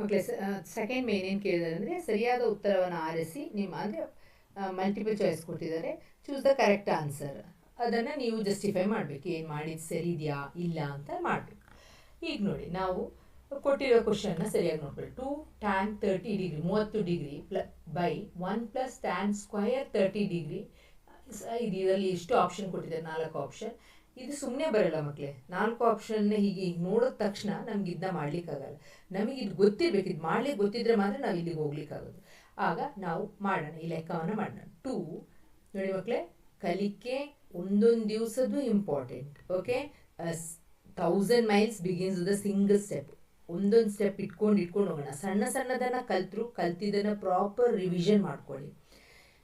ಮಕ್ಕಳೇ second main ಏನು ಕೇಳಿದ್ದಾರೆ ಅಂದರೆ ಸರಿಯಾದ ಉತ್ತರವನ್ನು ಆರಿಸಿ ನಿಮ್ಮ, ಅಂದರೆ ಮಲ್ಟಿಪಲ್ ಚಾಯ್ಸ್ ಕೊಟ್ಟಿದ್ದಾರೆ. ಚೂಸ್ ದ ಕರೆಕ್ಟ್ ಆನ್ಸರ್ ಅದನ್ನು ನೀವು ಜಸ್ಟಿಫೈ ಮಾಡಬೇಕು. ಏನು ಮಾಡಿದ್ದು ಸರಿ ಇದೆಯಾ? ಇಲ್ಲ ಅಂತ ಮಾಡಬೇಕು. ಈಗ ನೋಡಿ, ನಾವು ಕೊಟ್ಟಿರೋ ಕ್ವಶನ್ನ ಸರಿಯಾಗಿ ನೋಡ್ಕೊಳ್ಳಿ. ಟು ಟ್ಯಾನ್ ತರ್ಟಿ ಡಿಗ್ರಿ ಮೂವತ್ತು degree ಪ್ಲ by one plus tan square thirty degree ಇದು ಇದರಲ್ಲಿ ಇಷ್ಟು ಆಪ್ಷನ್ ಕೊಟ್ಟಿದ್ದಾರೆ? ನಾಲ್ಕು ಆಪ್ಷನ್ ಇದು ಸುಮ್ಮನೆ ಬರಲ್ಲ ಮಕ್ಕಳೇ ನಾಲ್ಕು ಆಪ್ಷನ್ನ ಹೀಗೆ ಈಗ ನೋಡಿದ ತಕ್ಷಣ ನಮ್ಗೆ ಇದನ್ನ ಮಾಡ್ಲಿಕ್ಕಾಗಲ್ಲ. ನಮಗೆ ಇದು ಗೊತ್ತಿರ್ಬೇಕು. ಇದು ಮಾಡ್ಲಿಕ್ಕೆ ಗೊತ್ತಿದ್ರೆ ಮಾತ್ರ ನಾವು ಇಲ್ಲಿಗೆ ಹೋಗ್ಲಿಕ್ಕಾಗೋದು. ಆಗ ನಾವು ಮಾಡೋಣ. ಈ ಲೆಕ್ಕವನ್ನು ಮಾಡೋಣ. ಟು ನೋಡಿ ಮಕ್ಕಳೇ ಕಲಿಕೆ ಒಂದೊಂದು ದಿವಸದ್ದು important okay thousand miles begins the single step ಒಂದೊಂದು ಸ್ಟೆಪ್ ಇಟ್ಕೊಂಡು ಇಟ್ಕೊಂಡು ಹೋಗೋಣ. ಸಣ್ಣ ಸಣ್ಣದನ್ನು ಕಲ್ತರು, ಕಲ್ತಿದ್ದನ್ನು ಪ್ರಾಪರ್ ರಿವಿಷನ್ ಮಾಡ್ಕೊಳ್ಳಿ.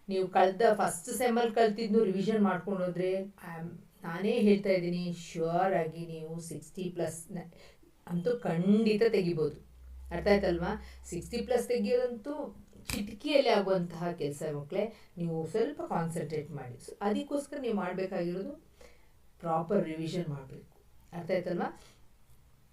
ನೀವು ಕಳೆದ ಫಸ್ಟ್ ಸೆಮ್ಮಲ್ಲಿ ಕಲ್ತಿದ್ದು ರಿವಿಷನ್ ಮಾಡ್ಕೊಂಡು ಹೋದರೆ ನಾನೇ ಹೇಳ್ತಾ ಇದ್ದೀನಿ ಶ್ಯೂರ್ ಆಗಿ ನೀವು ಸಿಕ್ಸ್ಟಿ ಪ್ಲಸ್ ಅಂತೂ ಖಂಡಿತ ತೆಗಿಬೋದು. ಅರ್ಥ ಆಯ್ತಲ್ವಾ? ಸಿಕ್ಸ್ಟಿ ಪ್ಲಸ್ ತೆಗಿಯೋದಂತೂ ಚಿಟಕಿಯಲ್ಲಿ ಆಗುವಂತಹ ಕೆಲಸ ಮಕ್ಕಳೇ ನೀವು ಸ್ವಲ್ಪ ಕಾನ್ಸಂಟ್ರೇಟ್ ಮಾಡಿ. ಸೊ ಅದಕ್ಕೋಸ್ಕರ ನೀವು ಮಾಡಬೇಕಾಗಿರೋದು ಪ್ರಾಪರ್ ರಿವಿಷನ್ ಮಾಡಬೇಕು. ಅರ್ಥ ಆಯ್ತಲ್ವಾ?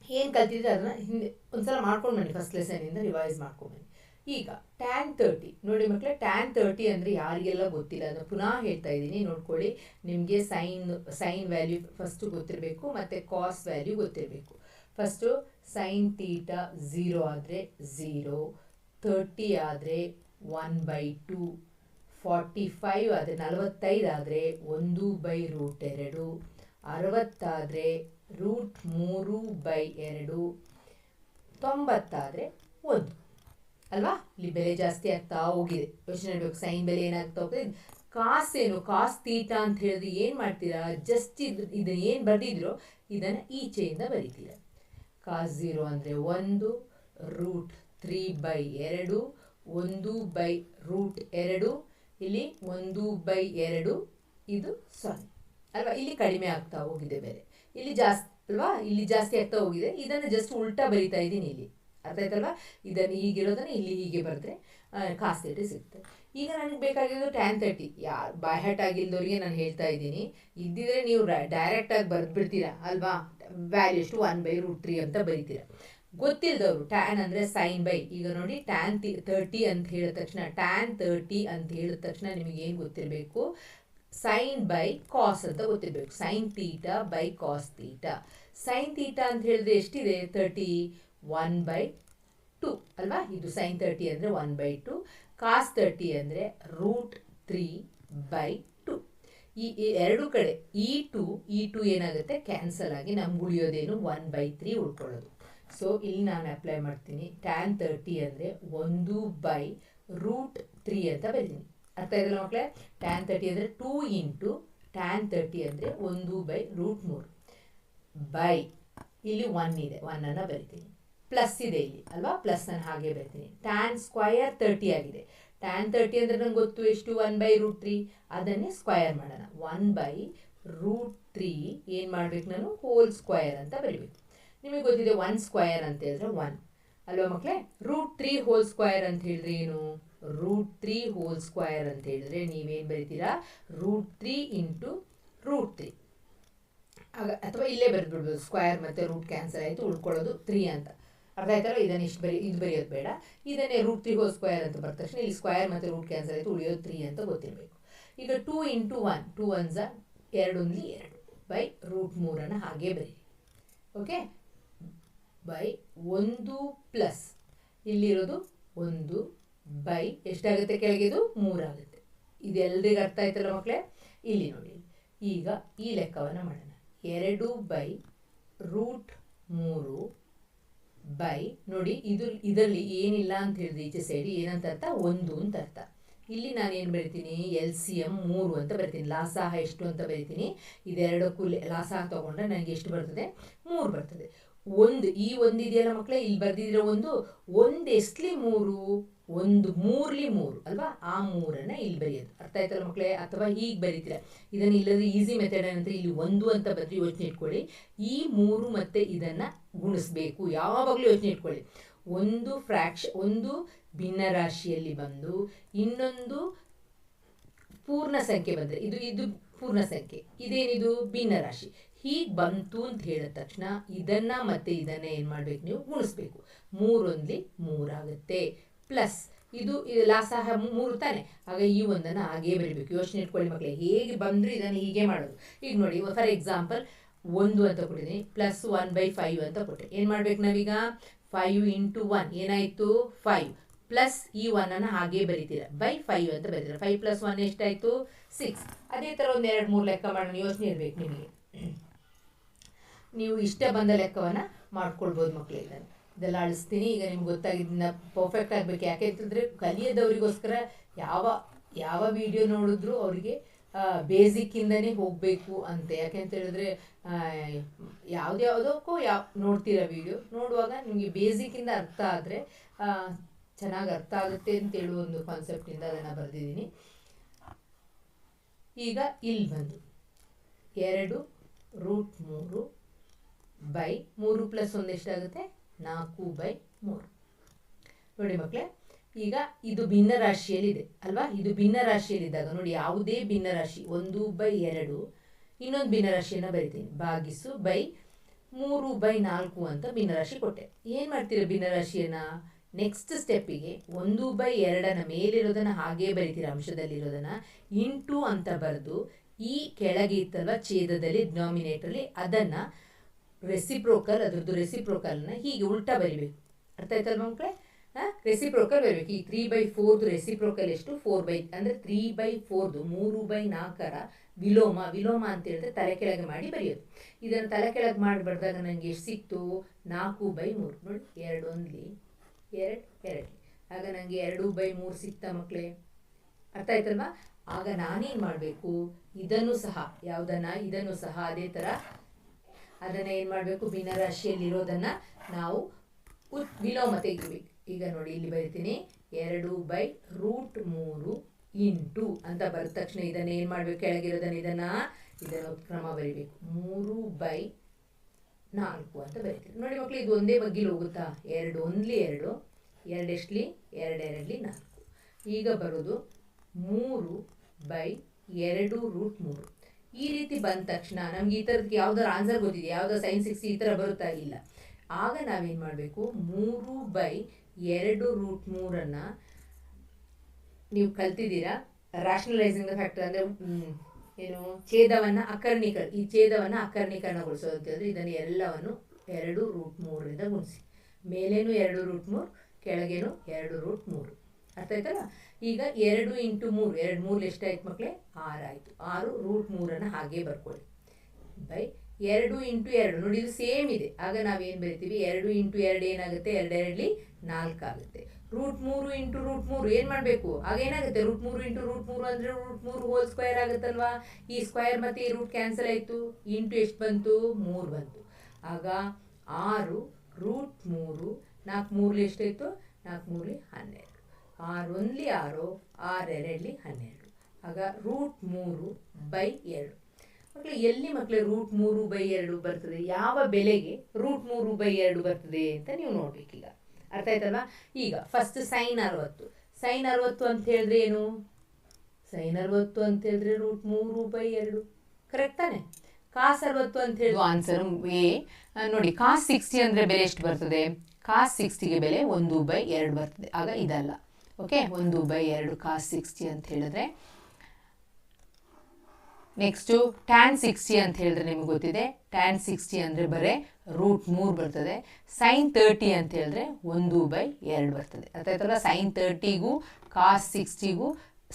ಏನು ಕಲ್ತಿದ್ರೆ ಅದನ್ನ ಹಿಂದೆ, ಒಂದ್ಸಲ ಮಾಡ್ಕೊಂಡು ಬನ್ನಿ ಫಸ್ಟ್ ಲೆಸನಿಂದ ರಿವೈಸ್ ಮಾಡ್ಕೊಂಡು ಬನ್ನಿ. ಈಗ ಟ್ಯಾನ್ ತರ್ಟಿ ನೋಡಿ ಮಕ್ಕಳೇ ಟ್ಯಾನ್ ತರ್ಟಿ ಅಂದರೆ ಯಾರಿಗೆಲ್ಲ ಗೊತ್ತಿಲ್ಲ. ಅದನ್ನು ಪುನಃ ಹೇಳ್ತಾ ಇದ್ದೀನಿ. ನೋಡ್ಕೊಳ್ಳಿ. ನಿಮಗೆ ಸೈನ್ ಸೈನ್ ವ್ಯಾಲ್ಯೂ ಫಸ್ಟು ಗೊತ್ತಿರಬೇಕು ಮತ್ತು ಕಾಸ್ ವ್ಯಾಲ್ಯೂ ಗೊತ್ತಿರಬೇಕು. ಫಸ್ಟು ಸೈನ್ ತೀಟಾ ಝೀರೋ ಆದರೆ ಝೀರೋ ತರ್ಟಿ ಆದರೆ one by two forty five ಆದರೆ ನಲವತ್ತೈದು ಆದರೆ ಒಂದು ಬೈ ರೂಟ್ ಎರಡು ಅರವತ್ತಾದರೆ ರೂಟ್ ಮೂರು ಬೈ ಎರಡು, ತೊಂಬತ್ತಾದರೆ ಒಂದು. ಅಲ್ವಾ? ಇಲ್ಲಿ ಬೆಲೆ ಜಾಸ್ತಿ ಆಗ್ತಾ ಹೋಗಿದೆ. ಯೋಚನೆ ಮಾಡಬೇಕು. ಸೈನ್ ಬೆಲೆ ಏನಾಗ್ತಾ ಹೋಗ್ತದೆ ಕಾಸೇನು ಕಾಸ್ ತೀಟ ಅಂತ ಹೇಳಿದ್ರೆ ಏನು ಮಾಡ್ತೀರಾ? ಜಸ್ಟ್ ಇದು ಇದನ್ನ ಏನು ಬರೆದಿದ್ರೋ ಇದನ್ನು ಈಚೆಯಿಂದ ಬರಿತೀರಾ. ಕಾಸ್ ಝೀರೋ ಅಂದರೆ ಒಂದು ರೂಟ್ ತ್ರೀ ಬೈ ಎರಡು, ಒಂದು ಬೈ ರೂಟ್ ಎರಡು. ಇಲ್ಲಿ ಒಂದು ಬೈ ಎರಡು, ಇದು ಸೊನ್ನೆ. ಅಲ್ವಾ? ಇಲ್ಲಿ ಕಡಿಮೆ ಆಗ್ತಾ ಹೋಗಿದೆ ಬೆಲೆ. ಇಲ್ಲಿ ಜಾಸ್ತಿ ಅಲ್ವಾ? ಇಲ್ಲಿ ಜಾಸ್ತಿ ಆಗ್ತಾ ಹೋಗಿದೆ. ಇದನ್ನು ಜಸ್ಟ್ ಉಲ್ಟಾ ಬರಿತಾ ಇದ್ದೀನಿ ಇಲ್ಲಿ. ಅರ್ಥ ಆಯ್ತಲ್ವಾ ಇದನ್ನು ಹೀಗಿರೋದನ್ನ ಇಲ್ಲಿ ಹೀಗೆ ಬರೆದ್ರೆ ಕಾಸ್ ಸಿಗುತ್ತೆ. ಈಗ ನನಗೆ ಬೇಕಾಗಿರೋದು ಟ್ಯಾನ್ ತರ್ಟಿ ಯಾರು ಬೈ ಹ್ಯಾಟ್ ಆಗಿಲ್ದವ್ರಿಗೆ ನಾನು ಹೇಳ್ತಾ ಇದ್ದೀನಿ. ಇದ್ದಿದ್ರೆ ನೀವು ಡೈರೆಕ್ಟಾಗಿ ಬರೆದ್ಬಿಡ್ತೀರಾ, ಅಲ್ವಾ? ವ್ಯಾಲ್ಯೂ ಎಷ್ಟು? ಒನ್ ಬೈ ರೂಟ್ ತ್ರೀ ಅಂತ ಬರೀತೀರಾ. ಗೊತ್ತಿಲ್ಲದವರು ಟ್ಯಾನ್ ಅಂದರೆ ಸೈನ್ ಬೈ ಈಗ ನೋಡಿ ಟ್ಯಾನ್ ತಿ ತರ್ಟಿ ಅಂತ ಹೇಳಿದ ತಕ್ಷಣ ಟ್ಯಾನ್ ತರ್ಟಿ ಅಂತ ಹೇಳಿದ ತಕ್ಷಣ ನಿಮಗೆ ಏನು ಗೊತ್ತಿರಬೇಕು? ಸೈನ್ ಬೈ ಕಾಸ್ ಅಂತ ಗೊತ್ತಿರಬೇಕು. Sine theta by cos theta sine theta ಅಂತ ಹೇಳಿದ್ರೆ ಎಷ್ಟಿದೆ? ತರ್ಟಿ ಒನ್ ಬೈ ಟು ಅಲ್ವಾ? ಇದು ಸೈನ್ ತರ್ಟಿ ಅಂದರೆ one by two cos thirty ಅಂದರೆ ರೂಟ್ ತ್ರೀ ಬೈ ಟು ಈ ಎರಡು ಕಡೆ ಈ ಟು ಈ ಟು ಏನಾಗುತ್ತೆ? ಕ್ಯಾನ್ಸಲ್ ಆಗಿ ನಮ್ಗೆ ಉಳಿಯೋದೇನು ಒನ್ ಬೈ ತ್ರೀ ಉಳ್ಕೊಳ್ಳೋದು. ಸೊ ಇಲ್ಲಿ ನಾನು ಅಪ್ಲೈ ಮಾಡ್ತೀನಿ. ಟ್ಯಾನ್ ತರ್ಟಿ ಅಂದರೆ ಒಂದು ಬೈ ರೂಟ್ ತ್ರೀ ಅಂತ ಬರೀತೀನಿ. ಅರ್ಥ ಇದೆ ಮಕ್ಕಳೇ ಟ್ಯಾನ್ ತರ್ಟಿ ಅಂದರೆ ಟೂ ಇಂಟು ಟ್ಯಾನ್ ತರ್ಟಿ ಅಂದರೆ ಒಂದು ಬೈ ರೂಟ್ ಮೂರು. ಬೈ ಇಲ್ಲಿ ಒನ್ ಇದೆ. ಒನ್ನನ್ನು ಬರಿತೀನಿ. ಪ್ಲಸ್ ಇದೆ ಇಲ್ಲಿ, ಅಲ್ವಾ? ಪ್ಲಸ್ ನಾನು ಹಾಗೆ ಬರ್ತೀನಿ. ಟ್ಯಾನ್ ಸ್ಕ್ವಯರ್ ತರ್ಟಿ ಆಗಿದೆ. ಟ್ಯಾನ್ ತರ್ಟಿ ಅಂದರೆ ನಂಗೆ ಗೊತ್ತು ಎಷ್ಟು? ಒನ್ ಬೈ ರೂಟ್ ತ್ರೀ ಅದನ್ನೇ ಸ್ಕ್ವಯರ್ ಮಾಡೋಣ. ಒನ್ ಬೈ ರೂಟ್ ತ್ರೀ ಏನು ಮಾಡಬೇಕು ನಾನು? ಹೋಲ್ ಸ್ಕ್ವಯರ್ ಅಂತ ಬರಿಬೇಕು. ನಿಮಗೆ ಗೊತ್ತಿದೆ ಒನ್ ಸ್ಕ್ವಯರ್ ಅಂತ ಹೇಳಿದ್ರೆ ಒನ್ ಅಲ್ವಾ ಮಕ್ಕಳೇ ರೂಟ್ ತ್ರೀ ಹೋಲ್ ಸ್ಕ್ವಯರ್ ಅಂತ ಹೇಳಿದ್ರೆ ಏನು? ರೂಟ್ ತ್ರೀ ಹೋಲ್ ಸ್ಕ್ವಯರ್ ಅಂತ ಹೇಳಿದ್ರೆ ನೀವೇನು ಬರೀತೀರಾ? Root three into root three ಆಗ, ಅಥವಾ ಇಲ್ಲೇ ಬರೆದ್ಬಿಡ್ಬೋದು. ಸ್ಕ್ವಯರ್ ಮತ್ತು ರೂಟ್ ಕ್ಯಾನ್ಸಲ್ ಆಯಿತು, ಉಳ್ಕೊಳ್ಳೋದು ತ್ರೀ ಅಂತ. ಅರ್ಥ ಆಯ್ತಲ್ಲ ಇದನ್ನು ಇಷ್ಟು ಬರಿ, ಇದು ಬರೆಯೋದು ಬೇಡ. ಇದನ್ನೇ ರೂಟ್ ತ್ರೀ ಹೋಲ್ ಸ್ಕ್ವಯರ್ ಅಂತ ಬರ್ತ ತಕ್ಷಣ ಇಲ್ಲಿ ಸ್ಕ್ವಯರ್ ಮತ್ತು ರೂಟ್ ಕ್ಯಾನ್ಸಲ್ ಆಯಿತು, ಉಳಿಯೋದು ತ್ರೀ ಅಂತ ಗೊತ್ತಿರಬೇಕು. ಈಗ ಟೂ ಇಂಟು ಒನ್ ಟೂ ಒನ್ಸ ಎರಡು ಒಂದ್ಲಿ ಎರಡು ಬೈ ರೂಟ್ ಮೂರನ್ನು ಹಾಗೆ ಬರೀರಿ ಓಕೆ ಬೈ ಒಂದು ಪ್ಲಸ್ ಇಲ್ಲಿರೋದು ಒಂದು ಬೈ ಎಷ್ಟಾಗುತ್ತೆ ಕೆಳಗಿದು ಮೂರಾಗುತ್ತೆ ಇದೆಲ್ಲರಿಗೂ ಅರ್ಥ ಆಯ್ತಲ್ಲ ಮಕ್ಕಳೇ ಇಲ್ಲಿ ನೋಡಿ. ಈಗ ಈ ಲೆಕ್ಕವನ್ನು ಮಾಡೋಣ. ಎರಡು ಬೈ ರೂಟ್ ಮೂರು ಬೈ. ನೋಡಿ, ಇದು, ಇದರಲ್ಲಿ ಏನಿಲ್ಲ ಅಂತ ಹೇಳಿದ ಈಚೆ ಸೈಡ್ ಏನಂತ ಅರ್ಥ? ಒಂದು ಅಂತ ಅರ್ಥ. ಇಲ್ಲಿ ನಾನು ಏನು ಬರಿತೀನಿ? ಎಲ್ ಸಿ ಎಂ ಮೂರು ಅಂತ ಬರಿತೀನಿ. ಲಾಸಾಹ ಎಷ್ಟು ಅಂತ ಬರಿತೀನಿ. ಇದೆರಡಕ್ಕೂ ಲಾಸಾಹ ತೊಗೊಂಡ್ರೆ ನನಗೆ ಎಷ್ಟು ಬರ್ತದೆ? ಮೂರು ಬರ್ತದೆ. ಒಂದು, ಈ ಒಂದಿದೆಯಲ್ಲ ಮಕ್ಕಳೇ ಇಲ್ಲಿ ಬರೆದಿದ್ರೆ ಒಂದು. ಒಂದು ಎಷ್ಟಲಿ ಮೂರು? ಒಂದು ಮೂರ್ಲಿ ಮೂರು, ಅಲ್ವಾ? ಆ ಮೂರನ್ನ ಇಲ್ಲಿ ಬರೆಯೋದು. ಅರ್ಥ ಆಯ್ತಲ್ಲ ಮಕ್ಕಳೇ? ಅಥವಾ ಹೀಗೆ ಬರೀತೀರ? ಇದನ್ನ ಇಲ್ಲದ್ರೆ ಈಸಿ ಮೆಥಡ್ ಅಂತ ಇಲ್ಲಿ ಒಂದು ಅಂತ ಬರೆದು ಯೋಚನೆ ಇಟ್ಕೊಳ್ಳಿ. ಈ ಮೂರು ಮತ್ತೆ ಇದನ್ನ ಗುಣಿಸ್ಬೇಕು. ಯಾವಾಗಲೂ ಯೋಚನೆ ಇಟ್ಕೊಳ್ಳಿ. ಒಂದು ಫ್ರ್ಯಾಕ್ಷ ಒಂದು ಭಿನ್ನರಾಶಿಯಲ್ಲಿ ಬಂದು ಇನ್ನೊಂದು ಪೂರ್ಣ ಸಂಖ್ಯೆ ಬಂದರೆ, ಇದು ಇದು ಪೂರ್ಣ ಸಂಖ್ಯೆ. ಇದೇನಿದು? ಭಿನ್ನರಾಶಿ. ಹೀಗೆ ಬಂತು ಅಂತ ಹೇಳಿದ ತಕ್ಷಣ ಇದನ್ನ ಮತ್ತೆ ಇದನ್ನ ಏನು ಮಾಡ್ಬೇಕು ನೀವು ಗುಣಿಸ್ಬೇಕು. ಮೂರೊಂದ್ಲಿ ಮೂರಾಗುತ್ತೆ. ಪ್ಲಸ್ ಇದು ಲಾಸಾಹ ಮೂರು ತಾನೆ. ಆಗ ಈ ಒಂದನ್ನು ಹಾಗೇ ಬರೀಬೇಕು. ಯೋಚನೆ ಇಟ್ಕೊಳ್ಳಿ ಮಕ್ಕಳೇ ಹೇಗೆ ಬಂದರೂ ಇದನ್ನು ಹೀಗೆ ಮಾಡೋದು. ಈಗ ನೋಡಿ ಫಾರ್ ಎಕ್ಸಾಂಪಲ್ ಒಂದು ಅಂತ ಕೊಟ್ಟಿದ್ದೀನಿ ಪ್ಲಸ್ ಒನ್ ಬೈ ಫೈವ್ ಅಂತ ಕೊಟ್ಟೆ. ಏನು ಮಾಡ್ಬೇಕು ನಾವೀಗ? ಫೈವ್ ಇಂಟು ಒನ್ ಏನಾಯಿತು? ಫೈವ್ ಪ್ಲಸ್ ಈ ಒನ್ನನ್ನು ಹಾಗೆ ಬರೀತೀರ. ಬೈ ಫೈವ್ ಅಂತ ಬರೀತೀರ. ಫೈವ್ ಪ್ಲಸ್ ಒನ್ ಎಷ್ಟಾಯಿತು? ಸಿಕ್ಸ್ ಅದೇ ಥರ ಒಂದು ಎರಡು, ಮೂರು ಲೆಕ್ಕ ಮಾಡೋಣ. ಯೋಚನೆ ಇರಬೇಕು ನಿಮಗೆ. ನೀವು ಇಷ್ಟೇ ಬಂದ ಲೆಕ್ಕವನ್ನು ಮಾಡ್ಕೊಳ್ಬೋದು ಮಕ್ಕಳಿಗೆ ಇದೆಲ್ಲ ಅಳಿಸ್ತೀನಿ. ಈಗ ನಿಮ್ಗೆ ಗೊತ್ತಾಗಿದ್ದನ್ನ ಪರ್ಫೆಕ್ಟ್ ಆಗಬೇಕು. ಯಾಕೆ ಅಂತಂದರೆ ಕಲಿಯದವರಿಗೋಸ್ಕರ ಯಾವ ಯಾವ ವಿಡಿಯೋ ನೋಡಿದ್ರು ಅವರಿಗೆ ಬೇಸಿಕ್ಕಿಂದನೇ ಹೋಗಬೇಕು ಅಂತ. ಯಾಕೆ ಅಂತ ಹೇಳಿದ್ರೆ ಯಾವುದ್ಯಾವುದಕ್ಕೂ ಯಾವ, ನೋಡ್ತೀರ ವಿಡಿಯೋ ನೋಡುವಾಗ ನಿಮಗೆ ಬೇಸಿಕ್ಕಿಂದ ಅರ್ಥ ಆದರೆ ಚೆನ್ನಾಗಿ ಅರ್ಥ ಆಗುತ್ತೆ ಅಂತ ಹೇಳುವ ಒಂದು ಕಾನ್ಸೆಪ್ಟಿಂದ ಅದನ್ನು ಬರೆದಿದ್ದೀನಿ. ಈಗ ಇಲ್ಲಿ ಬಂದು. ಎರಡು ರೂಟ್ ಮೂರು ಬೈ ಮೂರು ಪ್ಲಸ್ ಒಂದು ಎಷ್ಟಾಗುತ್ತೆ ನಾಲ್ಕು ಬೈ ಮೂರು. ನೋಡಿ ಮಕ್ಕಳೇ ಈಗ ಇದು ಭಿನ್ನ ರಾಶಿಯಲ್ಲಿದೆ ಅಲ್ವಾ? ಇದು ಭಿನ್ನ ರಾಶಿಯಲ್ಲಿದ್ದಾಗ ನೋಡಿ ಯಾವುದೇ ಭಿನ್ನ ರಾಶಿ ಒಂದು ಬೈ ಎರಡು, ಇನ್ನೊಂದು ಭಿನ್ನ ರಾಶಿಯನ್ನು ಬರಿತೀನಿ. ಭಾಗಿಸು ಬೈ ಮೂರು ಬೈ ನಾಲ್ಕು ಅಂತ ಭಿನ್ನ ರಾಶಿ ಕೊಟ್ಟೆ. ಏನು ಮಾಡ್ತೀರಾ ಭಿನ್ನ ರಾಶಿಯನ್ನು ನೆಕ್ಸ್ಟ್ ಸ್ಟೆಪ್ಪಿಗೆ ಒಂದು ಬೈ ಎರಡನ ಮೇಲಿರೋದನ್ನು ಹಾಗೇ ಬರಿತೀರ? ಅಂಶದಲ್ಲಿರೋದನ್ನು ಇಂಟು ಅಂತ ಬರೆದು ಈ ಕೆಳಗೆ ಇತ್ತಲ್ವ, ಛೇದದಲ್ಲಿ ಡಿನಾಮಿನೇಟರಲ್ಲಿ ಅದನ್ನು ರೆಸಿಪ್ರೋಕಲ್ ಅದರದ್ದು ರೆಸಿಪ್ರೋಕಲ್ನ ಹೀಗೆ ಉಲ್ಟಾ ಬರಿಬೇಕು. ಅರ್ಥ ಆಯ್ತಲ್ವ ಮಕ್ಕಳೇ ಹಾಂ? ರೆಸಿಪ್ರೋಕಲ್ ಬರಬೇಕು. ಈ ತ್ರೀ ಬೈ ಫೋರ್ದು ರೆಸಿಪ್ರೋಕಲ್ ಎಷ್ಟು? ಫೋರ್ ಬೈ ಅಂದರೆ ತ್ರೀ ಬೈ ಫೋರ್ದು ಮೂರು ಬೈ ನಾಲ್ಕರ ವಿಲೋಮ ವಿಲೋಮ ಅಂತ ಹೇಳಿದ್ರೆ ತಲೆ ಕೆಳಗೆ ಮಾಡಿ ಬರೆಯೋದು. ಇದನ್ನು ತಲೆ ಕೆಳಗೆ ಮಾಡಿ ಬರೆದಾಗ ನನಗೆ ಎಷ್ಟು ಸಿಕ್ತು? ನಾಲ್ಕು ಬೈ ಮೂರು. ನೋಡಿ, ಎರಡು ಒಂದ್ಲಿ, ಎರಡು ಎರಡು. ಆಗ ನನಗೆ ಎರಡು ಬೈ ಮೂರು ಸಿಕ್ತಾ ಮಕ್ಕಳೇ ಅರ್ಥ ಆಯ್ತಲ್ವಾ? ಆಗ ನಾನೇನು ಮಾಡಬೇಕು? ಇದನ್ನು ಸಹ, ಯಾವುದನ್ನ, ಇದನ್ನು ಸಹ ಅದೇ ಥರ ಅದನ್ನು ಏನು ಮಾಡಬೇಕು? ಇರೋದನ್ನ ನಾವು ವಿಲೋಮ ತೆಗಿಬೇಕು ಈಗ ನೋಡಿ, ಇಲ್ಲಿ ಬರಿತೀನಿ. ಎರಡು ಬೈ ರೂಟ್ ಮೂರು ಇಂಟು ಅಂತ ಬರೆದ ತಕ್ಷಣ ಇದನ್ನ ಏನು ಮಾಡಬೇಕು? ಕೆಳಗಿರೋದನ್ನ ಇದನ್ನ ಇದನ್ನ ಕ್ರಮ ಬರಿಬೇಕು. ಮೂರು ಬೈ ನಾಲ್ಕು ಅಂತ ಬರೀತೀವಿ ನೋಡಿ ಮಕ್ಳು, ಇದು ಒಂದೇ ಬಗ್ಗಿಲು ಹೋಗುತ್ತಾ? ಎರಡು ಒಂದ್ಲಿ ಎರಡು ಎರಡೆಷ್ಟಲಿ ಎರಡೆರಡ್ಲಿ ನಾಲ್ಕು. ಈಗ ಬರೋದು ಮೂರು ಬೈ ಎರಡು ರೂಟ್ ಮೂರು. ಈ ರೀತಿ ಬಂದ ತಕ್ಷಣ ನಮ್ಗೆ ಈ ಥರದ್ದು ಯಾವ್ದಾರು ಆನ್ಸರ್ ಗೊತ್ತಿದೆ ಯಾವುದೋ ಸೈನ್ಸ್ ಸಿಕ್ಸ್ ಈ ಥರ ಬರುತ್ತಾ ಇಲ್ಲ? ಆಗ ನಾವೇನು ಮಾಡಬೇಕು? ಮೂರು ಬೈ ಎರಡು ರೂಟ್ ಮೂರನ್ನು ನೀವು ಕಲ್ತಿದ್ದೀರಾ? ರ್ಯಾಷನಲೈಸಿಂಗ್ ದ ಫ್ಯಾಕ್ಟರ್ ಅಂದರೆ ಏನು, ಛೇದವನ್ನು ಅಕರ್ಣೀಕರಣ ಈ ಛೇದವನ್ನು ಅಕರ್ಣೀಕರಣಗೊಳಿಸೋದು ಅಂತ ಹೇಳಿದ್ರೆ ಇದನ್ನು ಎಲ್ಲವನ್ನು ಎರಡು ರೂಟ್ ಮೂರರಿಂದ ಗುಣಿಸಿ. ಮೇಲೇನು ಎರಡು ರೂಟ್ ಮೂರು, ಕೆಳಗೇನು ಎರಡು ರೂಟ್ ಮೂರು. ಅರ್ಥ ಆಯ್ತಲ್ಲ? ಈಗ ಎರಡು ಇಂಟು ಮೂರು, ಎರಡು ಮೂರು ಎಷ್ಟಾಯ್ತು ಮಕ್ಕಳೇ ಆರು ಆಯಿತು ಆರು ರೂಟ್ ಮೂರನ್ನು ಹಾಗೆ ಬರ್ಕೊಳ್ಳಿ. ಬೈ. ಎರಡು ಇಂಟು ಎರಡು. ನೋಡಿ, ಇದು ಸೇಮ್ ಇದೆ. ಆಗ ನಾವೇನು ಬರಿತೀವಿ? ಎರಡು ಇಂಟು ಎರಡು ಏನಾಗುತ್ತೆ? ಎರಡೆರಡಲಿ ನಾಲ್ಕು ಆಗುತ್ತೆ. ರೂಟ್ ಮೂರು ಇಂಟು ರೂಟ್ ಮೂರು. ಏನು ಮಾಡಬೇಕು? ಆಗ ಏನಾಗುತ್ತೆ? ರೂಟ್ ಮೂರು ಇಂಟು ರೂಟ್ ಮೂರು ಅಂದರೆ ರೂಟ್ ಮೂರು ಹೋಲ್ ಸ್ಕ್ವೇರ್ ಆಗುತ್ತಲ್ವಾ? ಈ ಸ್ಕ್ವೇರ್ ಮತ್ತು ಈ ರೂಟ್ ಕ್ಯಾನ್ಸಲ್ ಆಯಿತು. ಇಂಟು ಎಷ್ಟು ಬಂತು? ಮೂರು ಬಂತು. ಆಗ ಆರು ರೂಟ್ ಮೂರು. ನಾಲ್ಕು ಮೂರ್ಲಿ ಎಷ್ಟಾಯಿತು? ನಾಲ್ಕು ಮೂರ್ಲಿ ಹನ್ನೆರಡು. ಆರು ಒಂದ್ಲಿ ಆರು ಆರೆರಡ್ಲಿ ಹನ್ನೆರಡು. ಆಗ ರೂಟ್ ಮೂರು ಬೈ ಎರಡು. ಮಕ್ಕಳು ಎಲ್ಲಿ ಮಕ್ಕಳು ರೂಟ್ ಮೂರು ಬೈ ಎರಡು ಬರ್ತದೆ? ಯಾವ ಬೆಲೆಗೆ ರೂಟ್ ಮೂರು ಬೈ ಎರಡು ಬರ್ತದೆ ಅಂತ ನೀವು ನೋಡ್ಬೇಕೀಗ ಅರ್ಥ ಆಯ್ತಲ್ವಾ? ಈಗ ಫಸ್ಟ್ ಸೈನ್ ಅರವತ್ತು. ಸೈನ್ ಅರವತ್ತು ಅಂತ ಹೇಳಿದ್ರೆ ಏನು? ಸೈನ್ ಅರವತ್ತು ಅಂತ ಹೇಳಿದ್ರೆ ರೂಟ್ ಮೂರು ಬೈ ಎರಡು. ಕರೆಕ್ಟ್ ತಾನೆ? ಕಾಸ್ ಅರವತ್ತು ಅಂತ ಹೇಳಿ ಆನ್ಸರ್ ಏ? ನೋಡಿ ಕಾಸ್ ಸಿಕ್ಸ್ಟಿ ಅಂದರೆ ಬೆಲೆ ಎಷ್ಟು ಬರ್ತದೆ? ಕಾಸ್ ಸಿಕ್ಸ್ಟಿಗೆ ಬೆಲೆ ಒಂದು ಬೈ ಎರಡು ಬರ್ತದೆ. ಆಗ ಇದಲ್ಲ. ಓಕೆ, ಒಂದು ಬೈ ಎರಡು ಕಾಸ್ ಸಿಕ್ಸ್ಟಿ ಅಂತ ಹೇಳಿದ್ರೆ. ನೆಕ್ಸ್ಟು ಟ್ಯಾನ್ ಸಿಕ್ಸ್ಟಿ ಅಂತ ಹೇಳಿದ್ರೆ ನಿಮ್ಗೆ ಗೊತ್ತಿದೆ. ಟ್ಯಾನ್ ಸಿಕ್ಸ್ಟಿ ಅಂದರೆ ಬರೀ ರೂಟ್ ಮೂರು ಬರ್ತದೆ. ಸೈನ್ ತರ್ಟಿ ಅಂತ ಹೇಳಿದ್ರೆ ಒಂದು ಬೈ ಎರಡು ಬರ್ತದೆ. ಅರ್ಥ ಆಯ್ತಲ್ಲ ಸೈನ್ ತರ್ಟಿಗೂ ಕಾಸ್ ಸಿಕ್ಸ್ಟಿಗೂ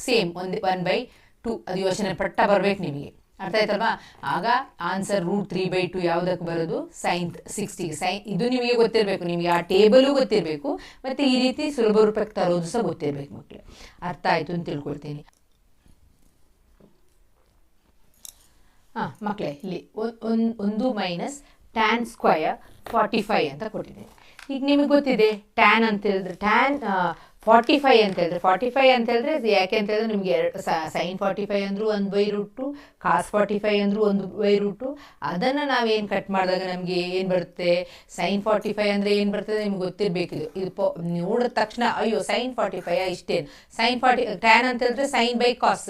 ಸೇಮ್ ಒಂದು ಒನ್ ಬೈ ಟು ಅದು ಯೋಚನೆ ಪಟ್ಟ ಬರ್ಬೇಕು ನಿಮಗೆ. ಅರ್ಥ ಆಯ್ತಲ್ವಾ? ಆಗ answer root three by two ಯಾವುದಕ್ಕೆ ಬರೋದು? ಸೈನ್ ಸಿಕ್ಸ್ಟಿ ಸೈನ್ ಇದು ನಿಮಗೆ ಗೊತ್ತಿರಬೇಕು. ನಿಮಗೆ ಆ ಟೇಬಲು ಗೊತ್ತಿರಬೇಕು. ಮತ್ತು ಈ ರೀತಿ ಸುಲಭ ರೂಪಕ್ಕೆ ತರೋದು ಸಹ ಗೊತ್ತಿರಬೇಕು ಮಕ್ಕಳು ಅರ್ಥ ಆಯಿತು ಅಂತ ತಿಳ್ಕೊಳ್ತೀನಿ. ಹಾಂ ಮಕ್ಕಳೇ ಇಲ್ಲಿ ಒಂದು minus tan square forty five ಅಂತ ಕೊಟ್ಟಿದೆ ಈಗ ನಿಮಗೆ ಗೊತ್ತಿದೆ ಟ್ಯಾನ್ ಅಂತ ಹೇಳಿದ್ರೆ ಟ್ಯಾನ್ ಫಾರ್ಟಿ ಫೈವ್ ಅಂತ ಹೇಳಿದ್ರೆ ಫಾರ್ಟಿ ಫೈವ್ ಅಂತ ಹೇಳಿದ್ರೆ ಯಾಕೆ ಅಂತ ಹೇಳಿದ್ರೆ ನಿಮಗೆ ಎರಡು ಸೈನ್ ಫಾರ್ಟಿ ಫೈವ್ ಅಂದರೂ ಒಂದು by root cos forty five ಅಂದರೂ ಒಂದು ಬೈ ರೂಟು ಅದನ್ನು ನಾವೇನು ಕಟ್ ಮಾಡಿದಾಗ ನಮಗೆ ಏನು ಬರುತ್ತೆ? ಸೈನ್ ಫಾರ್ಟಿ ಫೈವ್ ಅಂದರೆ ಏನು ಬರ್ತದೆ ನಿಮ್ಗೆ ಗೊತ್ತಿರಬೇಕಿದು. ಇದು ಪೊ, ನೋಡಿದ ತಕ್ಷಣ, ಅಯ್ಯೋ ಸೈನ್ ಫಾರ್ಟಿ ಫೈವ್ ಇಷ್ಟೇನು. ಸೈನ್ ಫಾರ್ಟಿ ಟ್ಯಾನ್ ಅಂತ ಹೇಳಿದ್ರೆ sine by cos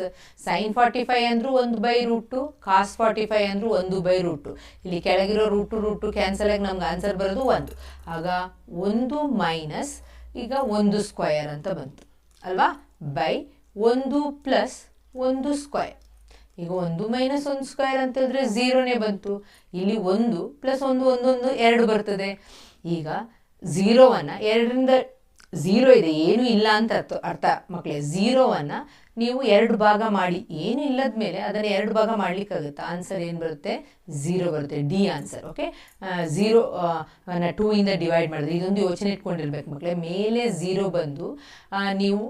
sine forty five ಅಂದರೂ ಒಂದು by root cos forty five ಅಂದರೂ ಒಂದು ಬೈ ರೂಟು ಇಲ್ಲಿ ಕೆಳಗಿರೋ ರೂಟು ರೂಟು ಕ್ಯಾನ್ಸಲ್ ಆಗಿ ನಮ್ಗೆ ಆನ್ಸರ್ ಬರೋದು ಒಂದು. ಆಗ ಒಂದು ಮೈನಸ್ ಈಗ ಒಂದು ಸ್ಕ್ವಯರ್ ಅಂತ ಬಂತು. ಅಲ್ವಾ? ಬೈ ಒಂದು ಪ್ಲಸ್ ಒಂದು ಸ್ಕ್ವಯರ್ ಈಗ ಒಂದು ಮೈನಸ್ ಒಂದು ಸ್ಕ್ವಯರ್ ಅಂತ ಹೇಳಿದ್ರೆ ಝೀರೋನೇ ಬಂತು. ಇಲ್ಲಿ ಒಂದು ಪ್ಲಸ್ ಒಂದು ಒಂದೊಂದು ಎರಡು ಬರ್ತದೆ. ಈಗ ಝೀರೋವನ್ನು ಎರಡರಿಂದ ಝೀರೋ ಇದೆ, ಏನು ಇಲ್ಲ ಅಂತ ಅರ್ಥ ಮಕ್ಕಳೇ ಝೀರೋವನ್ನು ನೀವು ಎರಡು ಭಾಗ ಮಾಡಿ, ಏನು ಇಲ್ಲದ ಮೇಲೆ ಅದನ್ನು ಎರಡು ಭಾಗ ಮಾಡಲಿಕ್ಕಾಗುತ್ತೆ? ಆನ್ಸರ್ ಏನು ಬರುತ್ತೆ? ಝೀರೋ ಬರುತ್ತೆ D answer okay zero two ಇಂದ ಡಿವೈಡ್ ಮಾಡಿದ್ರೆ, ಇದೊಂದು ಯೋಚನೆ ಇಟ್ಕೊಂಡಿರ್ಬೇಕು ಮಕ್ಕಳೇ ಮೇಲೆ ಝೀರೋ ಬಂದು ನೀವು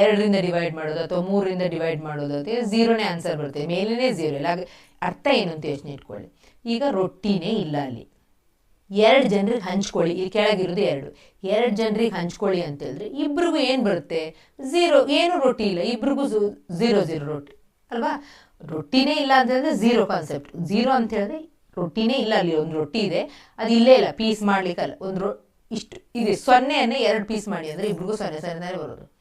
ಎರಡರಿಂದ ಡಿವೈಡ್ ಮಾಡೋದು ಅಥವಾ ಮೂರರಿಂದ ಡಿವೈಡ್ ಮಾಡೋದು ಅಥವಾ ಝೀರೋನೇ ಆನ್ಸರ್ ಬರುತ್ತೆ. ಮೇಲೇ ಝೀರೋ ಇಲ್ಲ. ಅರ್ಥ ಏನು ಅಂತ ಯೋಚನೆ ಇಟ್ಕೊಳ್ಳಿ. ಈಗ ರೊಟ್ಟಿನೇ ಇಲ್ಲ ಅಲ್ಲಿ. ಎರಡು ಜನರಿಗೆ ಹಂಚ್ಕೊಳ್ಳಿ. ಈ ಕೆಳಗಿರೋದು ಎರಡು. ಎರಡು ಜನರಿಗೆ ಹಂಚ್ಕೊಳ್ಳಿ ಅಂತ ಹೇಳಿದ್ರೆ ಇಬ್ರಿಗೂ ಏನು ಬರುತ್ತೆ? ಝೀರೋ ಏನು ರೊಟ್ಟಿ ಇಲ್ಲ. ಇಬ್ರಿಗೂ ಝೀರೋ ಝೀರೋ ರೊಟ್ಟಿ. ಅಲ್ವಾ? ರೊಟ್ಟಿನೇ ಇಲ್ಲ ಅಂತ ಹೇಳಿದ್ರೆ ಝೀರೋ ಕಾನ್ಸೆಪ್ಟ್ ಝೀರೋ ಅಂತ ಹೇಳಿದ್ರೆ ರೊಟ್ಟಿನೇ ಇಲ್ಲ. ಅಲ್ಲಿ ಒಂದು ರೊಟ್ಟಿ ಇದೆ. ಅದು ಇಲ್ಲೇ ಇಲ್ಲ. ಪೀಸ್ ಮಾಡ್ಲಿಕ್ಕಲ್ಲ. ಒಂದು ರೊ ಇಷ್ಟು ಇದೆ. ಸೊನ್ನೆಯನ್ನೇ ಎರಡು ಪೀಸ್ ಮಾಡಿ ಅಂದರೆ ಇಬ್ರಿಗೂ ಸೊನ್ನೆ ಸೊನ್ನೆ ಬರೋದು.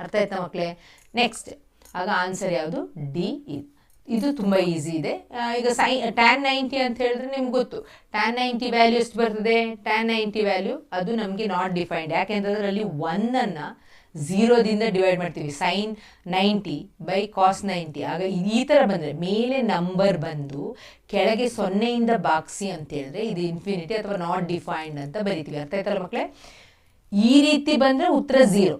ಅರ್ಥ ಆಯ್ತಾ ಮಕ್ಕಳೇ ನೆಕ್ಸ್ಟ್ ಆಗ ಆನ್ಸರ್ ಯಾವುದು? ಡಿ ಇದು ಇದು ತುಂಬ ಈಸಿ ಇದೆ. ಈಗ ಸೈ ಟ್ಯಾನ್ ನೈಂಟಿ ಅಂತ ಹೇಳಿದ್ರೆ ನಿಮ್ಗೆ ಗೊತ್ತು. ಟ್ಯಾನ್ ನೈಂಟಿ ವ್ಯಾಲ್ಯೂ ಎಷ್ಟು ಬರ್ತದೆ? ಟ್ಯಾನ್ ನೈಂಟಿ ವ್ಯಾಲ್ಯೂ ಅದು ನಮಗೆ ನಾಟ್ ಡಿಫೈನ್ಡ್ ಯಾಕೆಂದ್ರೆ ಅದರಲ್ಲಿ ಒನ್ನನ್ನು ಝೀರೋದಿಂದ ಡಿವೈಡ್ ಮಾಡ್ತೀವಿ. Sine ninety by cos ninety ಆಗ ಈ ಥರ ಬಂದರೆ ಮೇಲೆ ನಂಬರ್ ಬಂದು ಕೆಳಗೆ ಸೊನ್ನೆಯಿಂದ ಬಾಕ್ಸಿ ಅಂತ ಹೇಳಿದ್ರೆ ಇದು ಇನ್ಫಿನಿಟಿ ಅಥವಾ ನಾಟ್ ಡಿಫೈನ್ಡ್ ಅಂತ ಬರಿತೀವಿ. ಅರ್ಥ ಆಯ್ತಲ್ಲ ಮಕ್ಕಳೇ ಈ ರೀತಿ ಬಂದರೆ ಉತ್ತರ ಝೀರೋ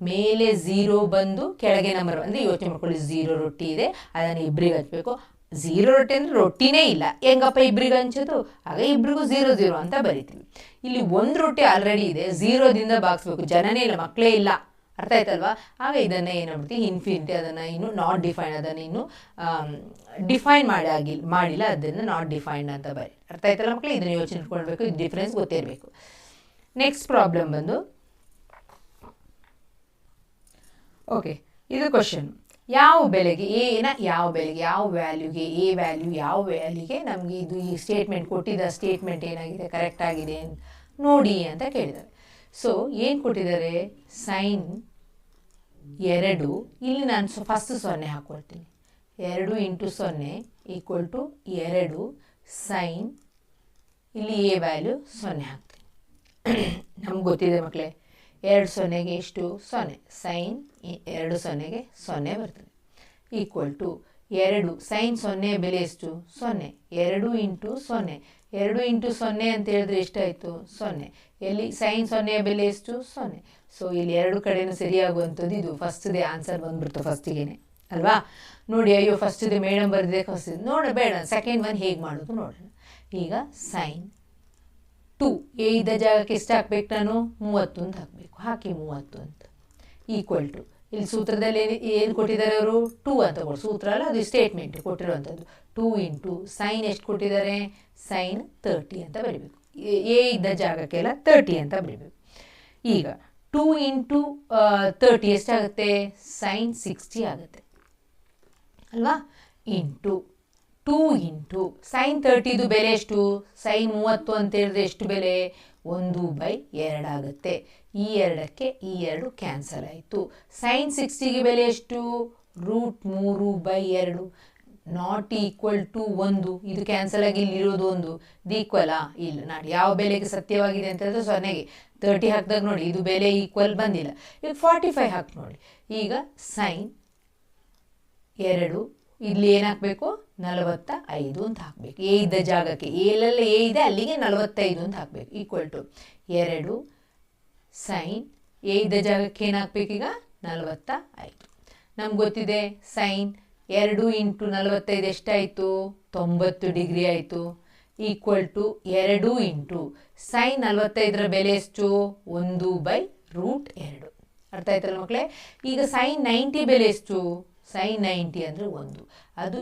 ಮೇಲೆ ಝೀರೋ ಬಂದು ಕೆಳಗೆ ನಂಬರ್ ಅಂದರೆ ಯೋಚನೆ ಮಾಡ್ಕೊಳ್ಳಿ ಝೀರೋ ರೊಟ್ಟಿ ಇದೆ, ಅದನ್ನು ಇಬ್ಬರಿಗೆ ಹಚ್ಬೇಕು. ಝೀರೋ ರೊಟ್ಟಿ ಅಂದರೆ ರೊಟ್ಟಿನೇ ಇಲ್ಲ. ಹೆಂಗಪ್ಪ ಇಬ್ಬರಿಗೆ ಹಂಚೋದು? ಆಗ ಇಬ್ಬರಿಗೂ ಝೀರೋ ಝೀರೋ ಅಂತ ಬರಿತೀವಿ ಇಲ್ಲಿ ಒಂದು ರೊಟ್ಟಿ ಆಲ್ರೆಡಿ ಇದೆ ಝೀರೋದಿಂದ ಭಾಗಿಸ್ಬೇಕು ಜನನೇ ಇಲ್ಲ ಮಕ್ಕಳೇ ಇಲ್ಲ. ಅರ್ಥ ಆಯ್ತಲ್ವಾ? ಆಗ ಇದನ್ನು ಏನು ಮಾಡ್ತೀವಿ ಇನ್ಫಿನಿಟಿ ಅದನ್ನು ಇನ್ನು ನಾಟ್ ಡಿಫೈನ್ ಅದನ್ನು ಇನ್ನು ಡಿಫೈನ್ ಮಾಡಿ ಆಗಿಲ್ಲ ಮಾಡಿಲ್ಲ, ಅದನ್ನು ನಾಟ್ ಡಿಫೈನ್ಡ್ ಅಂತ ಬರಿ. ಅರ್ಥ ಆಯ್ತಲ್ಲ ಮಕ್ಕಳು ಇದನ್ನು ಯೋಚನೆ ಇಟ್ಕೊಳ್ಬೇಕು ಡಿಫ್ರೆನ್ಸ್ ಗೊತ್ತಿರಬೇಕು ನೆಕ್ಸ್ಟ್ ಪ್ರಾಬ್ಲಮ್ ಬಂದು ಓಕೆ ಇದು ಕ್ವಶನ್ ಯಾವ ಬೆಲೆಗೆ ಏನ ಯಾವ ಬೆಲೆಗೆ, ಯಾವ ವ್ಯಾಲ್ಯೂಗೆ ಎ ವ್ಯಾಲ್ಯೂ ಯಾವ ವ್ಯಾಲ್ಯೂಗೆ ನಮಗೆ ಇದು ಈ ಸ್ಟೇಟ್ಮೆಂಟ್ ಕೊಟ್ಟಿದ್ದ ಸ್ಟೇಟ್ಮೆಂಟ್ ಏನಾಗಿದೆ ಕರೆಕ್ಟ್ ಆಗಿದೆ ನೋಡಿ ಅಂತ ಕೇಳಿದ್ದಾರೆ. ಸೊ ಏನು ಕೊಟ್ಟಿದ್ದಾರೆ? ಸೈನ್ ಎರಡು. ಇಲ್ಲಿ ನಾನು ಫಸ್ಟ್ ಸೊನ್ನೆ ಹಾಕ್ಕೊಳ್ತೀನಿ ಎರಡು ಇಂಟು ಸೊನ್ನೆ ಈಕ್ವಲ್ ಟು ಎರಡು. ಸೈನ್ ಇಲ್ಲಿ ಎ ವ್ಯಾಲ್ಯೂ ಸೊನ್ನೆ ಹಾಕ್ತೀನಿ. ನಮ್ಗೆ ಗೊತ್ತಿದೆ ಮಕ್ಕಳೇ ಎರಡು ಸೊನ್ನೆಗೆ ಎಷ್ಟು? ಸೊನ್ನೆ. ಸೈನ್ ಎರಡು ಸೊನ್ನೆಗೆ ಸೊನ್ನೆ ಬರ್ತದೆ. ಈಕ್ವಲ್ ಟು ಎರಡು. ಸೈನ್ ಸೊನ್ನೆ ಬೆಲೆ ಎಷ್ಟು? ಸೊನ್ನೆ. ಎರಡು ಇಂಟು ಸೊನ್ನೆ. ಎರಡು ಇಂಟು ಸೊನ್ನೆ ಅಂತ ಹೇಳಿದ್ರೆ ಎಷ್ಟಾಯಿತು? ಸೊನ್ನೆ. ಎಲ್ಲಿ ಸೈನ್ ಸೊನ್ನೆಯ ಬೆಲೆ ಎಷ್ಟು? ಸೊನ್ನೆ. ಸೊ ಇಲ್ಲಿ ಎರಡು ಕಡೆಯೂ ಸರಿಯಾಗುವಂಥದ್ದು ಇದು. ಫಸ್ಟ್ದೇ ಆನ್ಸರ್ ಬಂದ್ಬಿಡ್ತು ಫಸ್ಟಿಗೇನೆ ಅಲ್ವಾ? ನೋಡಿ, ಅಯ್ಯೋ ಫಸ್ಟಿದೆ ಮೇಡಮ್ ಬರೆದಿದೆ ಫಸ್ಟ್ ನೋಡ ಬೇಡ ಸೆಕೆಂಡ್ ಒನ್ ಹೇಗೆ ಮಾಡೋದು ನೋಡೋಣ. ಈಗ ಸೈನ್ ಟು. ಎ ಇದ್ದ ಜಾಗಕ್ಕೆ ಎಷ್ಟು ಹಾಕ್ಬೇಕು ನಾನು? ಮೂವತ್ತು ಅಂತ ಹಾಕಬೇಕು. ಹಾಕಿ ಮೂವತ್ತು ಅಂತ. ಈಕ್ವಲ್ ಟು ಇಲ್ಲಿ ಸೂತ್ರದಲ್ಲಿ ಏನು ಏನು ಕೊಟ್ಟಿದ್ದಾರೆ ಅವರು? ಟೂ ಅಂತ ಕೊಡು. ಸೂತ್ರ ಅಲ್ಲ, ಅದು ಸ್ಟೇಟ್ಮೆಂಟ್ ಕೊಟ್ಟಿರುವಂಥದ್ದು ಟೂ ಇಂಟು ಸೈನ್ ಎಷ್ಟು ಕೊಟ್ಟಿದ್ದಾರೆ? ಸೈನ್ ತರ್ಟಿ ಅಂತ ಬರಿಬೇಕು. ಎ ಇದ್ದ ಜಾಗಕ್ಕೆಲ್ಲ ತರ್ಟಿ ಅಂತ ಬರಿಬೇಕು. ಈಗ, ಟೂ ಇಂಟು ತರ್ಟಿ ಎಷ್ಟಾಗುತ್ತೆ ಸೈನ್ ಸಿಕ್ಸ್ಟಿ ಆಗುತ್ತೆ. ಅಲ್ವಾ? ಇಂಟು ಟೂ ಇಂಟು ಸೈನ್ ತರ್ಟಿದು ಬೆಲೆ ಎಷ್ಟು? ಸೈನ್ ಮೂವತ್ತು ಅಂತ ಹೇಳಿದ್ರೆ ಎಷ್ಟು ಬೆಲೆ? ಒಂದು ಬೈ ಎರಡಾಗುತ್ತೆ ಈ ಎರಡಕ್ಕೆ ಈ ಎರಡು ಕ್ಯಾನ್ಸಲ್ ಆಯಿತು. ಸೈನ್ ಸಿಕ್ಸ್ಟಿಗೆ ಬೆಲೆ ಎಷ್ಟು? ರೂಟ್ ಮೂರು ಬೈ ಎರಡು. ನಾಟ್ ಈಕ್ವಲ್ ಟು ಒಂದು. ಇದು ಕ್ಯಾನ್ಸಲ್ ಆಗಿ ಇಲ್ಲಿರೋದು ಒಂದು. ಇದು ಈಕ್ವಲಾ. ಇಲ್ಲ ನಾಡಿ ಯಾವ ಬೆಲೆಗೆ ಸತ್ಯವಾಗಿದೆ ಅಂತ ಹೇಳಿದ್ರೆ ಸೊನ್ನೆಗೆ. ತರ್ಟಿ ಹಾಕಿದಾಗ ನೋಡಿ, ಇದು ಬೆಲೆ ಈಕ್ವಲ್ ಬಂದಿಲ್ಲ. ಈಗ ಫಾರ್ಟಿ ಫೈವ್ ಹಾಕಿ ನೋಡಿ. ಈಗ ಸೈನ್ ಎರಡು ಇಲ್ಲಿ ಏನಾಗಬೇಕು? ನಲವತ್ತ ಐದು ಅಂತ ಹಾಕಬೇಕು. ಎ ಇದ್ದ ಜಾಗಕ್ಕೆ. ಎಲ್ಲೆಲ್ಲ ಎ ಇದೆ, ಅಲ್ಲಿಗೆ ನಲವತ್ತೈದು ಅಂತ ಹಾಕಬೇಕು. ಈಕ್ವಲ್ ಟು ಎರಡು ಸೈನ್ ಎ ಇದ್ದ ಜಾಗಕ್ಕೆ ಏನಾಗಬೇಕೀಗ? ನಲವತ್ತ ಐದು ನಮ್ಗೆ ಗೊತ್ತಿದೆ ಸೈನ್ ಎರಡು ಇಂಟು ನಲವತ್ತೈದು ಎಷ್ಟಾಯಿತು? ತೊಂಬತ್ತು ಡಿಗ್ರಿ ಆಯಿತು. ಈಕ್ವಲ್ ಟು ಎರಡು ಇಂಟು. ಸೈನ್ ನಲವತ್ತೈದರ ಬೆಲೆ ಎಷ್ಟು? ಒಂದು ಬೈ ರೂಟ್ ಎರಡು. ಅರ್ಥ ಆಯ್ತಲ್ಲ ಮಕ್ಕಳೇ ಈಗ ಸೈನ್ ನೈಂಟಿ ಬೆಲೆ ಎಷ್ಟು? ಸೈನ್ ನೈಂಟಿ ಅಂದರೆ ಒಂದು. ಅದು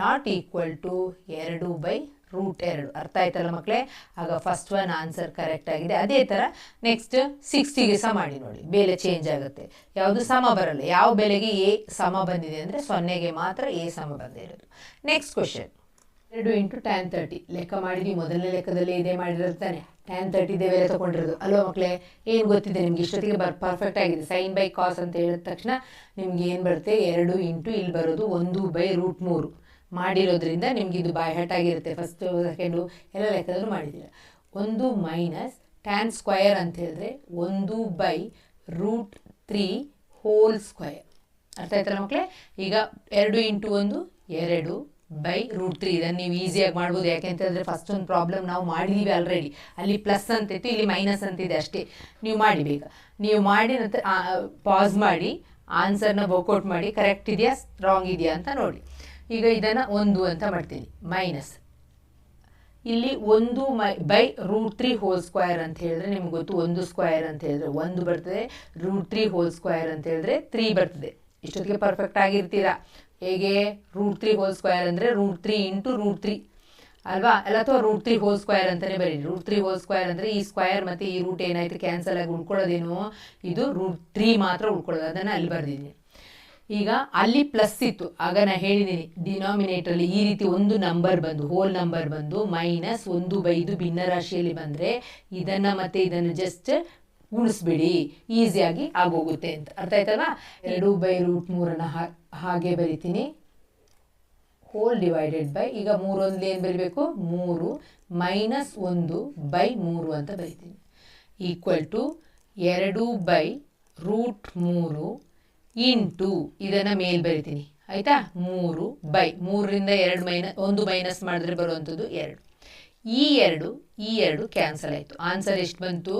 ನಾಟ್ ಈಕ್ವಲ್ ಟು ಎರಡು ಬೈ ರೂಟ್ ಎರಡು. ಅರ್ಥ ಆಯ್ತಲ್ಲ ಮಕ್ಕಳೇ ಆಗ ಫಸ್ಟ್ ಒನ್ ಆನ್ಸರ್ ಕರೆಕ್ಟ್ ಆಗಿದೆ. ಅದೇ ಥರ ನೆಕ್ಸ್ಟ್ ಸಿಕ್ಸ್ಟಿಗೆ ಸಹ ಮಾಡಿ ನೋಡಿ. ಬೆಲೆ ಚೇಂಜ್ ಆಗುತ್ತೆ. ಯಾವುದು ಸಮ ಬರಲ್ಲ. ಯಾವ ಬೆಲೆಗೆ ಎ ಸಮ ಬಂದಿದೆ ಅಂದರೆ ಸೊನ್ನೆಗೆ ಮಾತ್ರ ಎ ಸಮ ಬಂದಿರೋದು ನೆಕ್ಸ್ಟ್ ಕ್ವಶನ್ ಎರಡು ಇಂಟು ಟೆನ್ ತರ್ಟಿ ಲೆಕ್ಕ ಮಾಡಿದ್ವಿ. ಮೊದಲನೇ ಲೆಕ್ಕದಲ್ಲಿ ಇದೇ ಮಾಡಿರ್ತಾನೆ ಟ್ಯಾನ್ ತರ್ಟಿ ಬೆಲೆ ತೊಗೊಂಡಿರೋದು. ಅಲ್ವಾ ಮಕ್ಕಳೇ ಏನು ಗೊತ್ತಿದೆ? ನಿಮ್ಗೆ ಇಷ್ಟೊತ್ತಿಗೆ ಬರ್ ಪರ್ಫೆಕ್ಟ್ ಆಗಿದೆ. ಸೈನ್ ಬೈ ಕಾಸ್ ಅಂತ ಹೇಳಿದ ತಕ್ಷಣ ನಿಮ್ಗೆ ಏನು ಬರುತ್ತೆ? ಎರಡು ಇಂಟು ಇಲ್ಲಿ ಬರೋದು ಒಂದು ಬೈ ರೂಟ್ ಮೂರು. ಮಾಡಿರೋದ್ರಿಂದ ನಿಮ್ಗೆ ಇದು ಬಾಯ್ ಹಟ್ ಆಗಿರುತ್ತೆ. ಫಸ್ಟು ಸೆಕೆಂಡು ಎಲ್ಲ ಲೆಕ್ಕದಲ್ಲೂ ಮಾಡಿದ್ದೀರ. ಒಂದು ಮೈನಸ್ ಟ್ಯಾನ್ ಸ್ಕ್ವಯರ್ ಅಂತ ಹೇಳಿದ್ರೆ ಒಂದು by root three whole square ಅರ್ಥ ಆಯ್ತಲ್ಲ ಮಕ್ಕಳೇ ಈಗ ಎರಡು ಇಂಟು ಒಂದು, ಎರಡು. ಬೈ ರೂಟ್ ತ್ರೀ ಇದನ್ನು ನೀವು ಈಸಿಯಾಗಿ ಮಾಡ್ಬೋದು. ಯಾಕೆಂತಂದರೆ ಫಸ್ಟ್ ಒಂದು ಪ್ರಾಬ್ಲಮ್ ನಾವು ಮಾಡಿದ್ದೀವಿ ಆಲ್ರೆಡಿ ಅಲ್ಲಿ ಪ್ಲಸ್ ಅಂತಿತ್ತು ಇಲ್ಲಿ ಮೈನಸ್ ಅಂತಿದೆ ಅಷ್ಟೇ. ನೀವು ಮಾಡಿ ನೀವು ಮಾಡಿ ನಂತರ ಪಾಸ್ ಮಾಡಿ ಆನ್ಸರ್ನ ವರ್ಕೌಟ್ ಮಾಡಿ ಕರೆಕ್ಟ್ ಇದೆಯಾ ಸ್ಟ್ರಾಂಗ್ ಇದೆಯಾ ಅಂತ ನೋಡಿ. ಈಗ ಇದನ್ನು ಒಂದು ಅಂತ ಮಾಡ್ತೀನಿ. ಮೈನಸ್ ಇಲ್ಲಿ ಒಂದು ಮೈ by root three whole square ಅಂತ ಹೇಳಿದ್ರೆ ನಿಮ್ಗೆ ಗೊತ್ತು, ಒಂದು ಸ್ಕ್ವಯರ್ ಅಂತ ಹೇಳಿದ್ರೆ ಒಂದು ಬರ್ತದೆ ರೂಟ್ ತ್ರೀ ಹೋಲ್ ಸ್ಕ್ವಯರ್ ಅಂತ ಹೇಳಿದ್ರೆ ತ್ರೀ ಬರ್ತದೆ. ಇಷ್ಟೊತ್ತಿಗೆ ಪರ್ಫೆಕ್ಟ್ ಆಗಿರ್ತೀರಾ? ಹೇಗೆ? ರೂಟ್ ತ್ರೀ ಹೋಲ್ ಸ್ಕ್ವೇರ್ ಅಂದರೆ root three into root three ಅಲ್ವಾ? ಅಲ್ಲ, ಅಥವಾ ರೂಟ್ ತ್ರೀ ಹೋಲ್ ಸ್ಕ್ವೇರ್ ಅಂತಲೇ ಬರೀ. ರೂಟ್ ತ್ರೀ ಹೋಲ್ ಸ್ಕ್ವೇರ್ ಅಂದರೆ ಈ ಸ್ಕ್ವೇರ್ ಮತ್ತು ಈ ರೂಟ್ ಏನಾಯ್ತು? ಕ್ಯಾನ್ಸಲ್ ಆಗಿ ಉಳ್ಕೊಳ್ಳೋದೇನು? ಇದು ರೂಟ್ ತ್ರೀ ಮಾತ್ರ ಉಳ್ಕೊಳ್ಳೋದು. ಅದನ್ನು ಅಲ್ಲಿ ಬರೆದಿದ್ದೀನಿ. ಈಗ ಅಲ್ಲಿ ಪ್ಲಸ್ ಇತ್ತು. ಆಗ ನಾನು ಹೇಳಿದ್ದೀನಿ ಡಿನಾಮಿನೇಟ್ರಲ್ಲಿ ಈ ರೀತಿ ಒಂದು ನಂಬರ್ ಬಂದು ಹೋಲ್ ನಂಬರ್ ಬಂದು ಮೈನಸ್ ಒಂದು ಬೈದು ಭಿನ್ನರಾಶಿಯಲ್ಲಿ ಬಂದರೆ, ಇದನ್ನು ಮತ್ತು ಇದನ್ನು ಜಸ್ಟ್ ಗುಣಿಸ್ಬಿಡಿ ಈಸಿಯಾಗಿ ಆಗೋಗುತ್ತೆ ಅಂತ. ಅರ್ಥ ಆಯ್ತಲ್ವಾ? ಎರಡು ಬೈ ರೂಟ್ ಮೂರನ್ನು ಹಾಗೆ ಬರಿತೀನಿ. ಹೋಲ್ ಡಿವೈಡೆಡ್ ಬೈ ಈಗ ಮೂರೊಂದು ಏನು ಬರಿಬೇಕು? ಮೂರು ಮೈನಸ್ ಒಂದು ಬೈ ಮೂರು ಅಂತ ಬರಿತೀನಿ. ಈಕ್ವಲ್ ಟು ಎರಡು ಬೈ ರೂಟ್ ಮೂರು ಇಂಟು ಇದನ್ನು ಮೇಲ್ ಬರಿತೀನಿ. ಆಯಿತಾ? ಮೂರು ಬೈ, ಮೂರರಿಂದ ಎರಡು ಮೈನಸ್ ಒಂದು ಮೈನಸ್ ಮಾಡಿದ್ರೆ ಬರುವಂಥದ್ದು ಎರಡು. ಈ ಎರಡು ಈ ಎರಡು ಕ್ಯಾನ್ಸಲ್ ಆಯಿತು. ಆನ್ಸರ್ ಎಷ್ಟು ಬಂತು?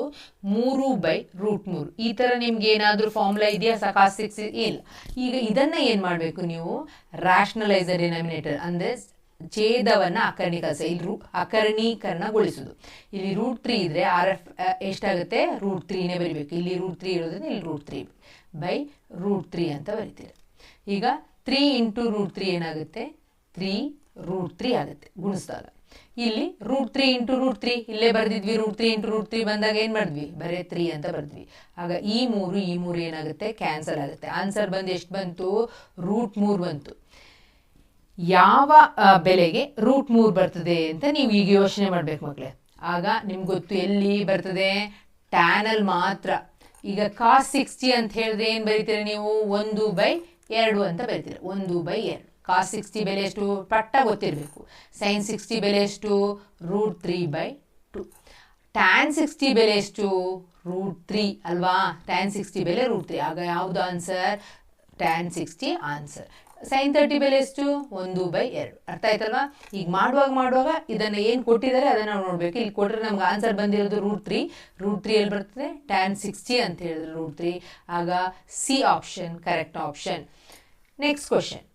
ಮೂರು ಬೈ ರೂಟ್ ಮೂರು. ಈ ಥರ ನಿಮ್ಗೆ ಏನಾದರೂ ಫಾರ್ಮುಲಾ ಇದೆಯಾ? ಸಕಾಸ್ ಸಿಕ್ಸ್ ಇಲ್ಲ. ಈಗ ಇದನ್ನು ಏನು ಮಾಡಬೇಕು ನೀವು? ರ್ಯಾಷನಲೈಸರ್ ಡಿನಾಮಿನೇಟರ್ ಅಂದರೆ ಛೇದವನ್ನು ಅಕರ್ಣೀಕರಿಸ ಇಲ್ಲಿ ರೂ ಅಕರ್ಣೀಕರಣಗೊಳಿಸೋದು ಇಲ್ಲಿ ರೂಟ್ ತ್ರೀ ಇದ್ದರೆ ಆರ್ ಎಫ್ ಎಷ್ಟಾಗುತ್ತೆ? ರೂಟ್ ತ್ರೀನೇ ಬರಿಬೇಕು. ಇಲ್ಲಿ ರೂಟ್ ತ್ರೀ ಇರೋದ್ರಿಂದ ಇಲ್ಲಿ root three by root three ಅಂತ ಬರಿತೀರ. ಈಗ ತ್ರೀ ಇಂಟು ರೂಟ್ ತ್ರೀ ಏನಾಗುತ್ತೆ? ತ್ರೀ ರೂಟ್ ತ್ರೀ ಆಗುತ್ತೆ. ಗುಣಿಸಿದಾಗ. ಇಲ್ಲಿ root three into root three ಇಲ್ಲೇ ಬರೆದಿದ್ವಿ root three into root three ಬಂದಾಗ ಏನು ಮಾಡಿದ್ವಿ? ಬರೀ ತ್ರೀ ಅಂತ ಬರೆದ್ವಿ. ಆಗ ಈ ಮೂರು ಈ ಮೂರು ಏನಾಗುತ್ತೆ? ಕ್ಯಾನ್ಸಲ್ ಆಗುತ್ತೆ. ಆನ್ಸರ್ ಬಂದು ಎಷ್ಟು ಬಂತು? ರೂಟ್ ಮೂರು ಬಂತು. ಯಾವ ಬೆಲೆಗೆ ರೂಟ್ ಮೂರು ಬರ್ತದೆ ಅಂತ ನೀವು ಈಗ ಯೋಚನೆ ಮಾಡಬೇಕು ಮಕ್ಕಳೇ ಆಗ ನಿಮ್ಗೆ ಗೊತ್ತು ಎಲ್ಲಿ ಬರ್ತದೆ? ಟ್ಯಾನಲ್ಲಿ ಮಾತ್ರ. ಈಗ ಕಾಸ್ ಸಿಕ್ಸ್ಟಿ ಅಂತ ಹೇಳಿದ್ರೆ ಏನು ಬರೀತೀರಿ ನೀವು? ಒಂದು ಬೈ ಎರಡು ಅಂತ ಬರೀತೀರ. ಒಂದು ಬೈ ಎರಡು. ಕಾಸ್ ಸಿಕ್ಸ್ಟಿ ಬೆಲೆ ಎಷ್ಟು? ಪಟ್ಟ ಗೊತ್ತಿರಬೇಕು. ಸೈನ್ ಸಿಕ್ಸ್ಟಿ ಬೆಲೆ ಎಷ್ಟು? Root three by two. Tan sixty ಬೆಲೆ ಎಷ್ಟು? ರೂಟ್ ತ್ರೀ ಅಲ್ವಾ? ಟ್ಯಾನ್ ಸಿಕ್ಸ್ಟಿ ಬೆಲೆ ರೂಟ್ ತ್ರೀ. ಆಗ ಯಾವುದು answer? Tan sixty answer. Sine thirty ಬೆಲೆ ಎಷ್ಟು? ಒಂದು ಬೈ ಎರಡು. ಅರ್ಥ ಆಯ್ತಲ್ವಾ? ಈಗ ಮಾಡುವಾಗ ಮಾಡುವಾಗ ಇದನ್ನು ಏನು ಕೊಟ್ಟಿದ್ದಾರೆ ಅದನ್ನು ನಾವು ನೋಡಬೇಕು. ಇಲ್ಲಿ ಕೊಟ್ಟರೆ ನಮ್ಗೆ ಆನ್ಸರ್ ಬಂದಿರೋದು ರೂಟ್ ತ್ರೀ. ರೂಟ್ ತ್ರೀ ಎಲ್ಲಿ ಬರ್ತದೆ? ಟ್ಯಾನ್ ಸಿಕ್ಸ್ಟಿ ಅಂತ ಹೇಳಿದ್ರೆ ರೂಟ್ ತ್ರೀ. ಆಗ C option, correct option. Next question.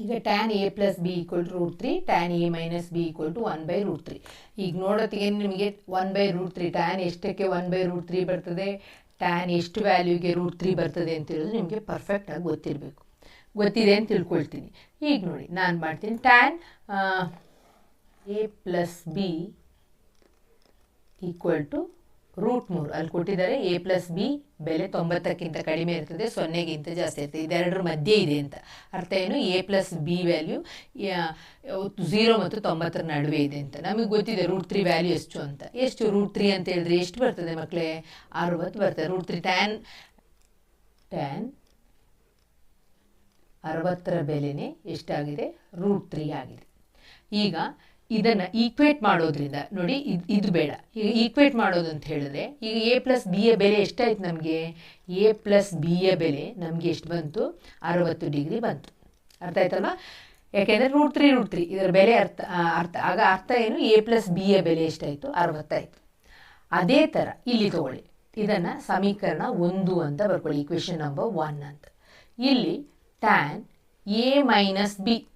ಈಗ tan A plus B equal to root three tan A minus B equal to one by root three ಈಗ ನೋಡೋತ್ತಿಗೆ ನಿಮಗೆ one by root three tan ಎಷ್ಟಕ್ಕೆ one by root three ಬರ್ತದೆ? Tan ಎಷ್ಟು ವ್ಯಾಲ್ಯೂಗೆ root three ಬರ್ತದೆ ಅಂತ ಹೇಳೋದು ನಿಮಗೆ ಪರ್ಫೆಕ್ಟಾಗಿ ಗೊತ್ತಿರಬೇಕು. ಗೊತ್ತಿದೆ ಅಂತ ತಿಳ್ಕೊಳ್ತೀನಿ. ಈಗ ನೋಡಿ, ನಾನು ಮಾಡ್ತೀನಿ. Tan A plus B equal to root ಮೂರು ಅಲ್ಲಿ ಕೊಟ್ಟಿದ್ದಾರೆ. ಎ ಪ್ಲಸ್ ಬಿ ಬೆಲೆ ತೊಂಬತ್ತಕ್ಕಿಂತ ಕಡಿಮೆ ಇರ್ತದೆ, ಸೊನ್ನೆಗಿಂತ ಜಾಸ್ತಿ ಇರ್ತದೆ. ಇದೆರಡರ ಮಧ್ಯೆ ಇದೆ ಅಂತ. ಅರ್ಥ ಏನು? A plus B value zero ಮತ್ತು ತೊಂಬತ್ತರ ನಡುವೆ ಇದೆ ಅಂತ. ನಮಗೆ ಗೊತ್ತಿದೆ ರೂಟ್ ತ್ರೀ ವ್ಯಾಲ್ಯೂ ಎಷ್ಟು ಅಂತ. ಎಷ್ಟು ರೂಟ್ ತ್ರೀ ಅಂತ ಹೇಳಿದ್ರೆ ಎಷ್ಟು ಬರ್ತದೆ ಮಕ್ಕಳೇ ಅರವತ್ತು ಬರ್ತದೆ. ರೂಟ್ ತ್ರೀ ಟ್ಯಾನ್ ಟ್ಯಾನ್ ಅರವತ್ತರ ಬೆಲೆನೇ ಎಷ್ಟಾಗಿದೆ? ರೂಟ್ ತ್ರೀ ಆಗಿದೆ. ಈಗ ಇದನ್ನು ಈಕ್ವೇಟ್ ಮಾಡೋದ್ರಿಂದ. ನೋಡಿ, ಇದು ಬೇಡ. ಈಗ ಈಕ್ವೇಟ್ ಮಾಡೋದು ಅಂತ ಹೇಳಿದ್ರೆ, ಈಗ ಎ ಪ್ಲಸ್ ಬಿ ಯ ಬೆಲೆ ಎಷ್ಟಾಯ್ತು ನಮಗೆ? ಎ ಪ್ಲಸ್ ಬಿ ಯ ಬೆಲೆ ನಮಗೆ ಎಷ್ಟು ಬಂತು? ಅರವತ್ತು ಡಿಗ್ರಿ ಬಂತು. ಅರ್ಥ ಆಯ್ತಲ್ವಾ? ಯಾಕೆಂದರೆ ರೂಟ್ ತ್ರೀ ರೂಟ್ ತ್ರೀ ಇದರ ಬೆಲೆ ಅರ್ಥ ಅರ್ಥ, ಆಗ ಅರ್ಥ ಏನು? ಎ ಪ್ಲಸ್ ಬಿ ಯ ಬೆಲೆ ಎಷ್ಟಾಯಿತು? ಅರವತ್ತಾಯಿತು. ಅದೇ ಥರ ಇಲ್ಲಿ ತಗೊಳ್ಳಿ. ಇದನ್ನು ಸಮೀಕರಣ ಒಂದು ಅಂತ ಬರ್ಕೊಳ್ಳಿ. ಈಕ್ವೇಷನ್ ನಂಬರ್ ಒನ್ ಅಂತ. ಇಲ್ಲಿ tan A minus B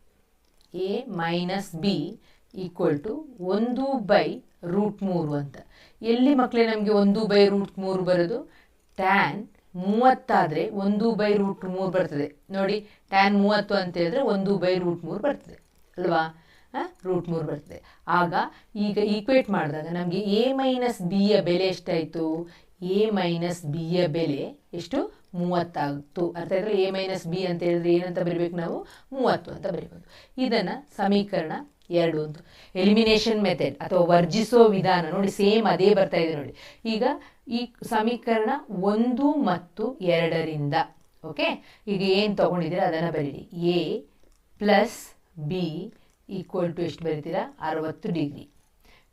A minus B equal to ಒಂದು ಬೈ ರೂಟ್ ಮೂರು ಅಂತ. ಎಲ್ಲಿ ಮಕ್ಕಳೇ ನಮಗೆ ಒಂದು ಬೈ ರೂಟ್ ಮೂರು ಬರೋದು? ಟ್ಯಾನ್ ಮೂವತ್ತಾದರೆ ಒಂದು ಬೈ ರೂಟ್ ಮೂರು ಬರ್ತದೆ. ನೋಡಿ ಟ್ಯಾನ್ ಮೂವತ್ತು ಅಂತ ಹೇಳಿದ್ರೆ ಒಂದು ಬೈ ರೂಟ್ ಮೂರು ಬರ್ತದೆ. ಅಲ್ವಾ? ರೂಟ್ ಮೂರು ಬರ್ತದೆ. ಆಗ ಈಗ ಈಕ್ವೇಟ್ ಮಾಡಿದಾಗ ನಮಗೆ ಎ ಮೈನಸ್ ಬಿಯ ಬೆಲೆ ಎಷ್ಟಾಯಿತು? ಎ ಮೈನಸ್ ಬಿಯ ಬೆಲೆ ಎಷ್ಟು? ಮೂವತ್ತಾಗ್ತು. ಅಂತ ಹೇಳಿದ್ರೆ ಎ ಮೈನಸ್ ಬಿ ಅಂತ ಹೇಳಿದ್ರೆ ಏನಂತ ಬರೀಬೇಕು ನಾವು? ಮೂವತ್ತು ಅಂತ ಬರೀಬೋದು ಇದನ್ನು ಸಮೀಕರಣ ಎರಡು ಒಂದು ಎಲಿಮಿನೇಷನ್ ಮೆಥಡ್ ಅಥವಾ ವರ್ಜಿಸೋ ವಿಧಾನ ನೋಡಿ ಸೇಮ್ ಅದೇ ಬರ್ತಾ ಇದೆ ನೋಡಿ. ಈಗ ಈ ಸಮೀಕರಣ ಒಂದು ಮತ್ತು ಎರಡರಿಂದ ಓಕೆ ಈಗ ಏನು ತೊಗೊಂಡಿದ್ದೀರಾ? ಅದನ್ನು ಬರೀರಿ. A plus B equal to ಎಷ್ಟು ಬರೀತೀರಾ? ಅರವತ್ತು ಡಿಗ್ರಿ.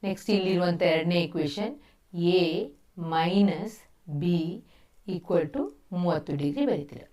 ನೆಕ್ಸ್ಟ್ ಇಲ್ಲಿರುವಂಥ ಎರಡನೇ equation A minus B equal to ಮೂವತ್ತು ಡಿಗ್ರಿ ಬರೀತೀರ.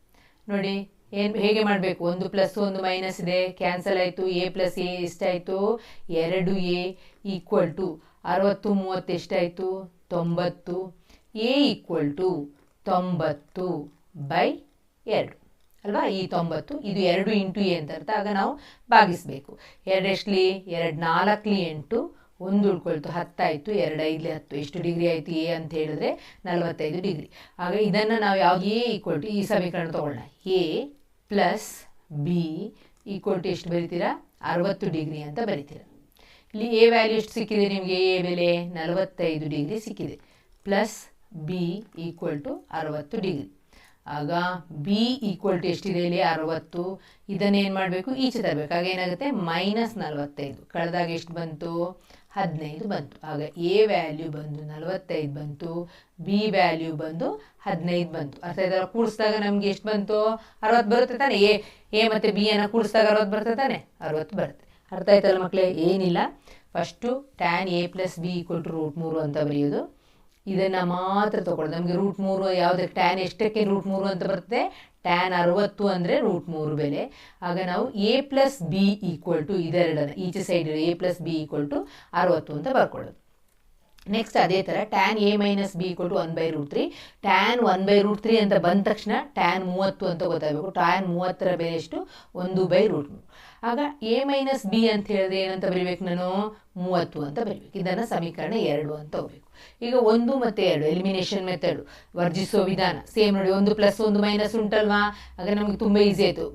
ನೋಡಿ ಏನು ಹೇಗೆ ಮಾಡಬೇಕು? ಒಂದು ಪ್ಲಸ್ ಒಂದು ಮೈನಸ್ ಇದೆ. ಕ್ಯಾನ್ಸಲ್ ಆಯಿತು. ಎ ಪ್ಲಸ್ ಎ ಎಷ್ಟಾಯಿತು? ಎರಡು ಎ ಈಕ್ವಲ್ ಟು ಅರವತ್ತು, ಮೂವತ್ತು ಎಷ್ಟಾಯಿತು? ತೊಂಬತ್ತು. ಎ ಈಕ್ವಲ್ ಟು ತೊಂಬತ್ತು ಬೈ ಎರಡು. ಅಲ್ವಾ? ಈ ತೊಂಬತ್ತು, ಇದು ಎರಡು ಇಂಟು ಎ ಅಂತ ಅರ್ಥ. ಆಗ ನಾವು ಭಾಗಿಸಬೇಕು. ಎರಡು ಎಷ್ಟಲಿ ಎರಡು ನಾಲ್ಕಲಿ ಎಂಟು. ಒಂದು ಉಳ್ಕೊಳ್ತು. ಹತ್ತಾಯಿತು. ಎರಡು ಐದಲಿ ಹತ್ತು. ಎಷ್ಟು ಡಿಗ್ರಿ ಆಯಿತು ಎ ಅಂತ ಹೇಳಿದ್ರೆ ನಲವತ್ತೈದು ಡಿಗ್ರಿ. ಆಗ ಇದನ್ನು ನಾವು ಯಾವ್ದು? ಎ ಈಕ್ವಲ್ ಟು ಈ ಸಮೀಕರಣ ತೊಗೊಳ್ಳೋಣ. A plus B equal to ಎಷ್ಟು ಬರಿತೀರಾ? ಅರವತ್ತು ಡಿಗ್ರಿ ಅಂತ ಬರಿತೀರಾ. ಇಲ್ಲಿ ಎ ವ್ಯಾಲ್ಯೂ ಎಷ್ಟು ಸಿಕ್ಕಿದೆ ನಿಮಗೆ? ಎ ಬೆಲೆ ನಲವತ್ತೈದು ಡಿಗ್ರಿ ಸಿಕ್ಕಿದೆ. ಪ್ಲಸ್ ಬಿ ಈಕ್ವಲ್ ಟು ಅರವತ್ತು ಡಿಗ್ರಿ. ಆಗ ಬಿ ಈಕ್ವಲ್ ಟು ಎಷ್ಟಿದೆ ಇಲ್ಲಿ? ಅರವತ್ತು. ಇದನ್ನೇನು ಮಾಡಬೇಕು? ಈಚೆ ತರಬೇಕು. ಆಗ ಏನಾಗುತ್ತೆ? ಮೈನಸ್ ನಲವತ್ತೈದು. ಕಳೆದಾಗ ಎಷ್ಟು ಬಂತು? ಹದಿನೈದು ಬಂತು. ಆಗ ಎ ವ್ಯಾಲ್ಯೂ ಬಂದು ನಲವತ್ತೈದು ಬಂತು. ಬಿ ವ್ಯಾಲ್ಯೂ ಬಂದು ಹದಿನೈದು ಬಂತು. ಅರ್ಥ ಇದರ ಕೂಡಿಸಿದಾಗ ನಮಗೆ ಎಷ್ಟು ಬಂತು? ಅರವತ್ತು ಬರುತ್ತೆ ತಾನೆ? ಎ ಎ ಮತ್ತು ಬಿ ಅನ್ನು ಕೂಡಿಸಿದಾಗ ಅರವತ್ತು ಬರುತ್ತೆ ತಾನೆ? ಅರವತ್ತು ಬರುತ್ತೆ. ಅರ್ಥ ಆಯ್ತಲ್ಲ ಮಕ್ಕಳೇ ಏನಿಲ್ಲ. First tan A plus B equal to root ಮೂರು ಅಂತ ಬರೆಯೋದು. ಇದನ್ನು ಮಾತ್ರ ತೊಗೊಳ್ಳೋದು ನಮಗೆ ರೂಟ್ ಮೂರು ಯಾವುದಕ್ಕೆ ಟ್ಯಾನ್ ಎಷ್ಟಕ್ಕೆ ರೂಟ್ ಮೂರು ಅಂತ ಬರುತ್ತೆ? ಟ್ಯಾನ್ ಅರವತ್ತು ಅಂದರೆ ರೂಟ್ ಮೂರು ಬೆಲೆ. ಆಗ ನಾವು A plus B equal to ಇದೆರಡನ್ನು ಈಚೆ side A plus B equal to ಅರವತ್ತು ಅಂತ ಬರ್ಕೊಳ್ಳೋದು. ನೆಕ್ಸ್ಟ್ ಅದೇ ಥರ tan A minus B equal to one by root three tan one by root three ಅಂತ ಬಂದ ತಕ್ಷಣ ಟ್ಯಾನ್ ಮೂವತ್ತು ಅಂತ ಗೊತ್ತಾಗಬೇಕು. ಟ್ಯಾನ್ ಮೂವತ್ತರ ಬೆಲೆ ಎಷ್ಟು? ಒಂದು ಬೈ ರೂಟ್ ಮೂರು. ಆಗ ಎ ಮೈನಸ್ ಬಿ ಅಂತ ಹೇಳಿದ್ರೆ ಏನಂತ ಬರೀಬೇಕು ನಾನು? ಮೂವತ್ತು ಅಂತ ಬರೀಬೇಕು. ಇದನ್ನು ಸಮೀಕರಣ ಎರಡು ಅಂತ ಹೋಗ್ಬೇಕು. ಈಗ ಒಂದು ಮತ್ತೆ ಎರಡು ಎಲಿಮಿನೇಷನ್ ಮೆಥಡ್ ವರ್ಜಿಸೋ ವಿಧಾನ. ಸೇಮ್ ನೋಡಿ, ಒಂದು ಪ್ಲಸ್ ಒಂದು ಮೈನಸ್ ಉಂಟಲ್ವಾ? ಆಗ ನಮಗೆ ತುಂಬ ಈಸಿ ಆಯಿತು.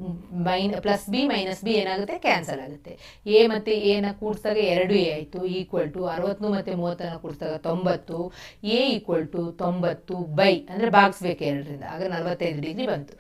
ಮೈನ್ ಪ್ಲಸ್ ಬಿ ಮೈನಸ್ ಬಿ ಏನಾಗುತ್ತೆ? ಕ್ಯಾನ್ಸಲ್ ಆಗುತ್ತೆ. ಎ ಮತ್ತು ಎನ ಕೂಡಿಸಿದಾಗ ಎರಡು ಎ ಆಯಿತು. ಈಕ್ವಲ್ ಟು ಅರವತ್ತು ಮತ್ತು ಮೂವತ್ತನ್ನು ಕೂಡಿಸಿದಾಗ ತೊಂಬತ್ತು. ಎ ಈಕ್ವಲ್ ಟು ತೊಂಬತ್ತು ಬೈ ಅಂದರೆ ಭಾಗಿಸ್ಬೇಕು ಎರಡರಿಂದ. ಆಗ ನಲವತ್ತೈದು ಡಿಗ್ರಿ ಬಂತು.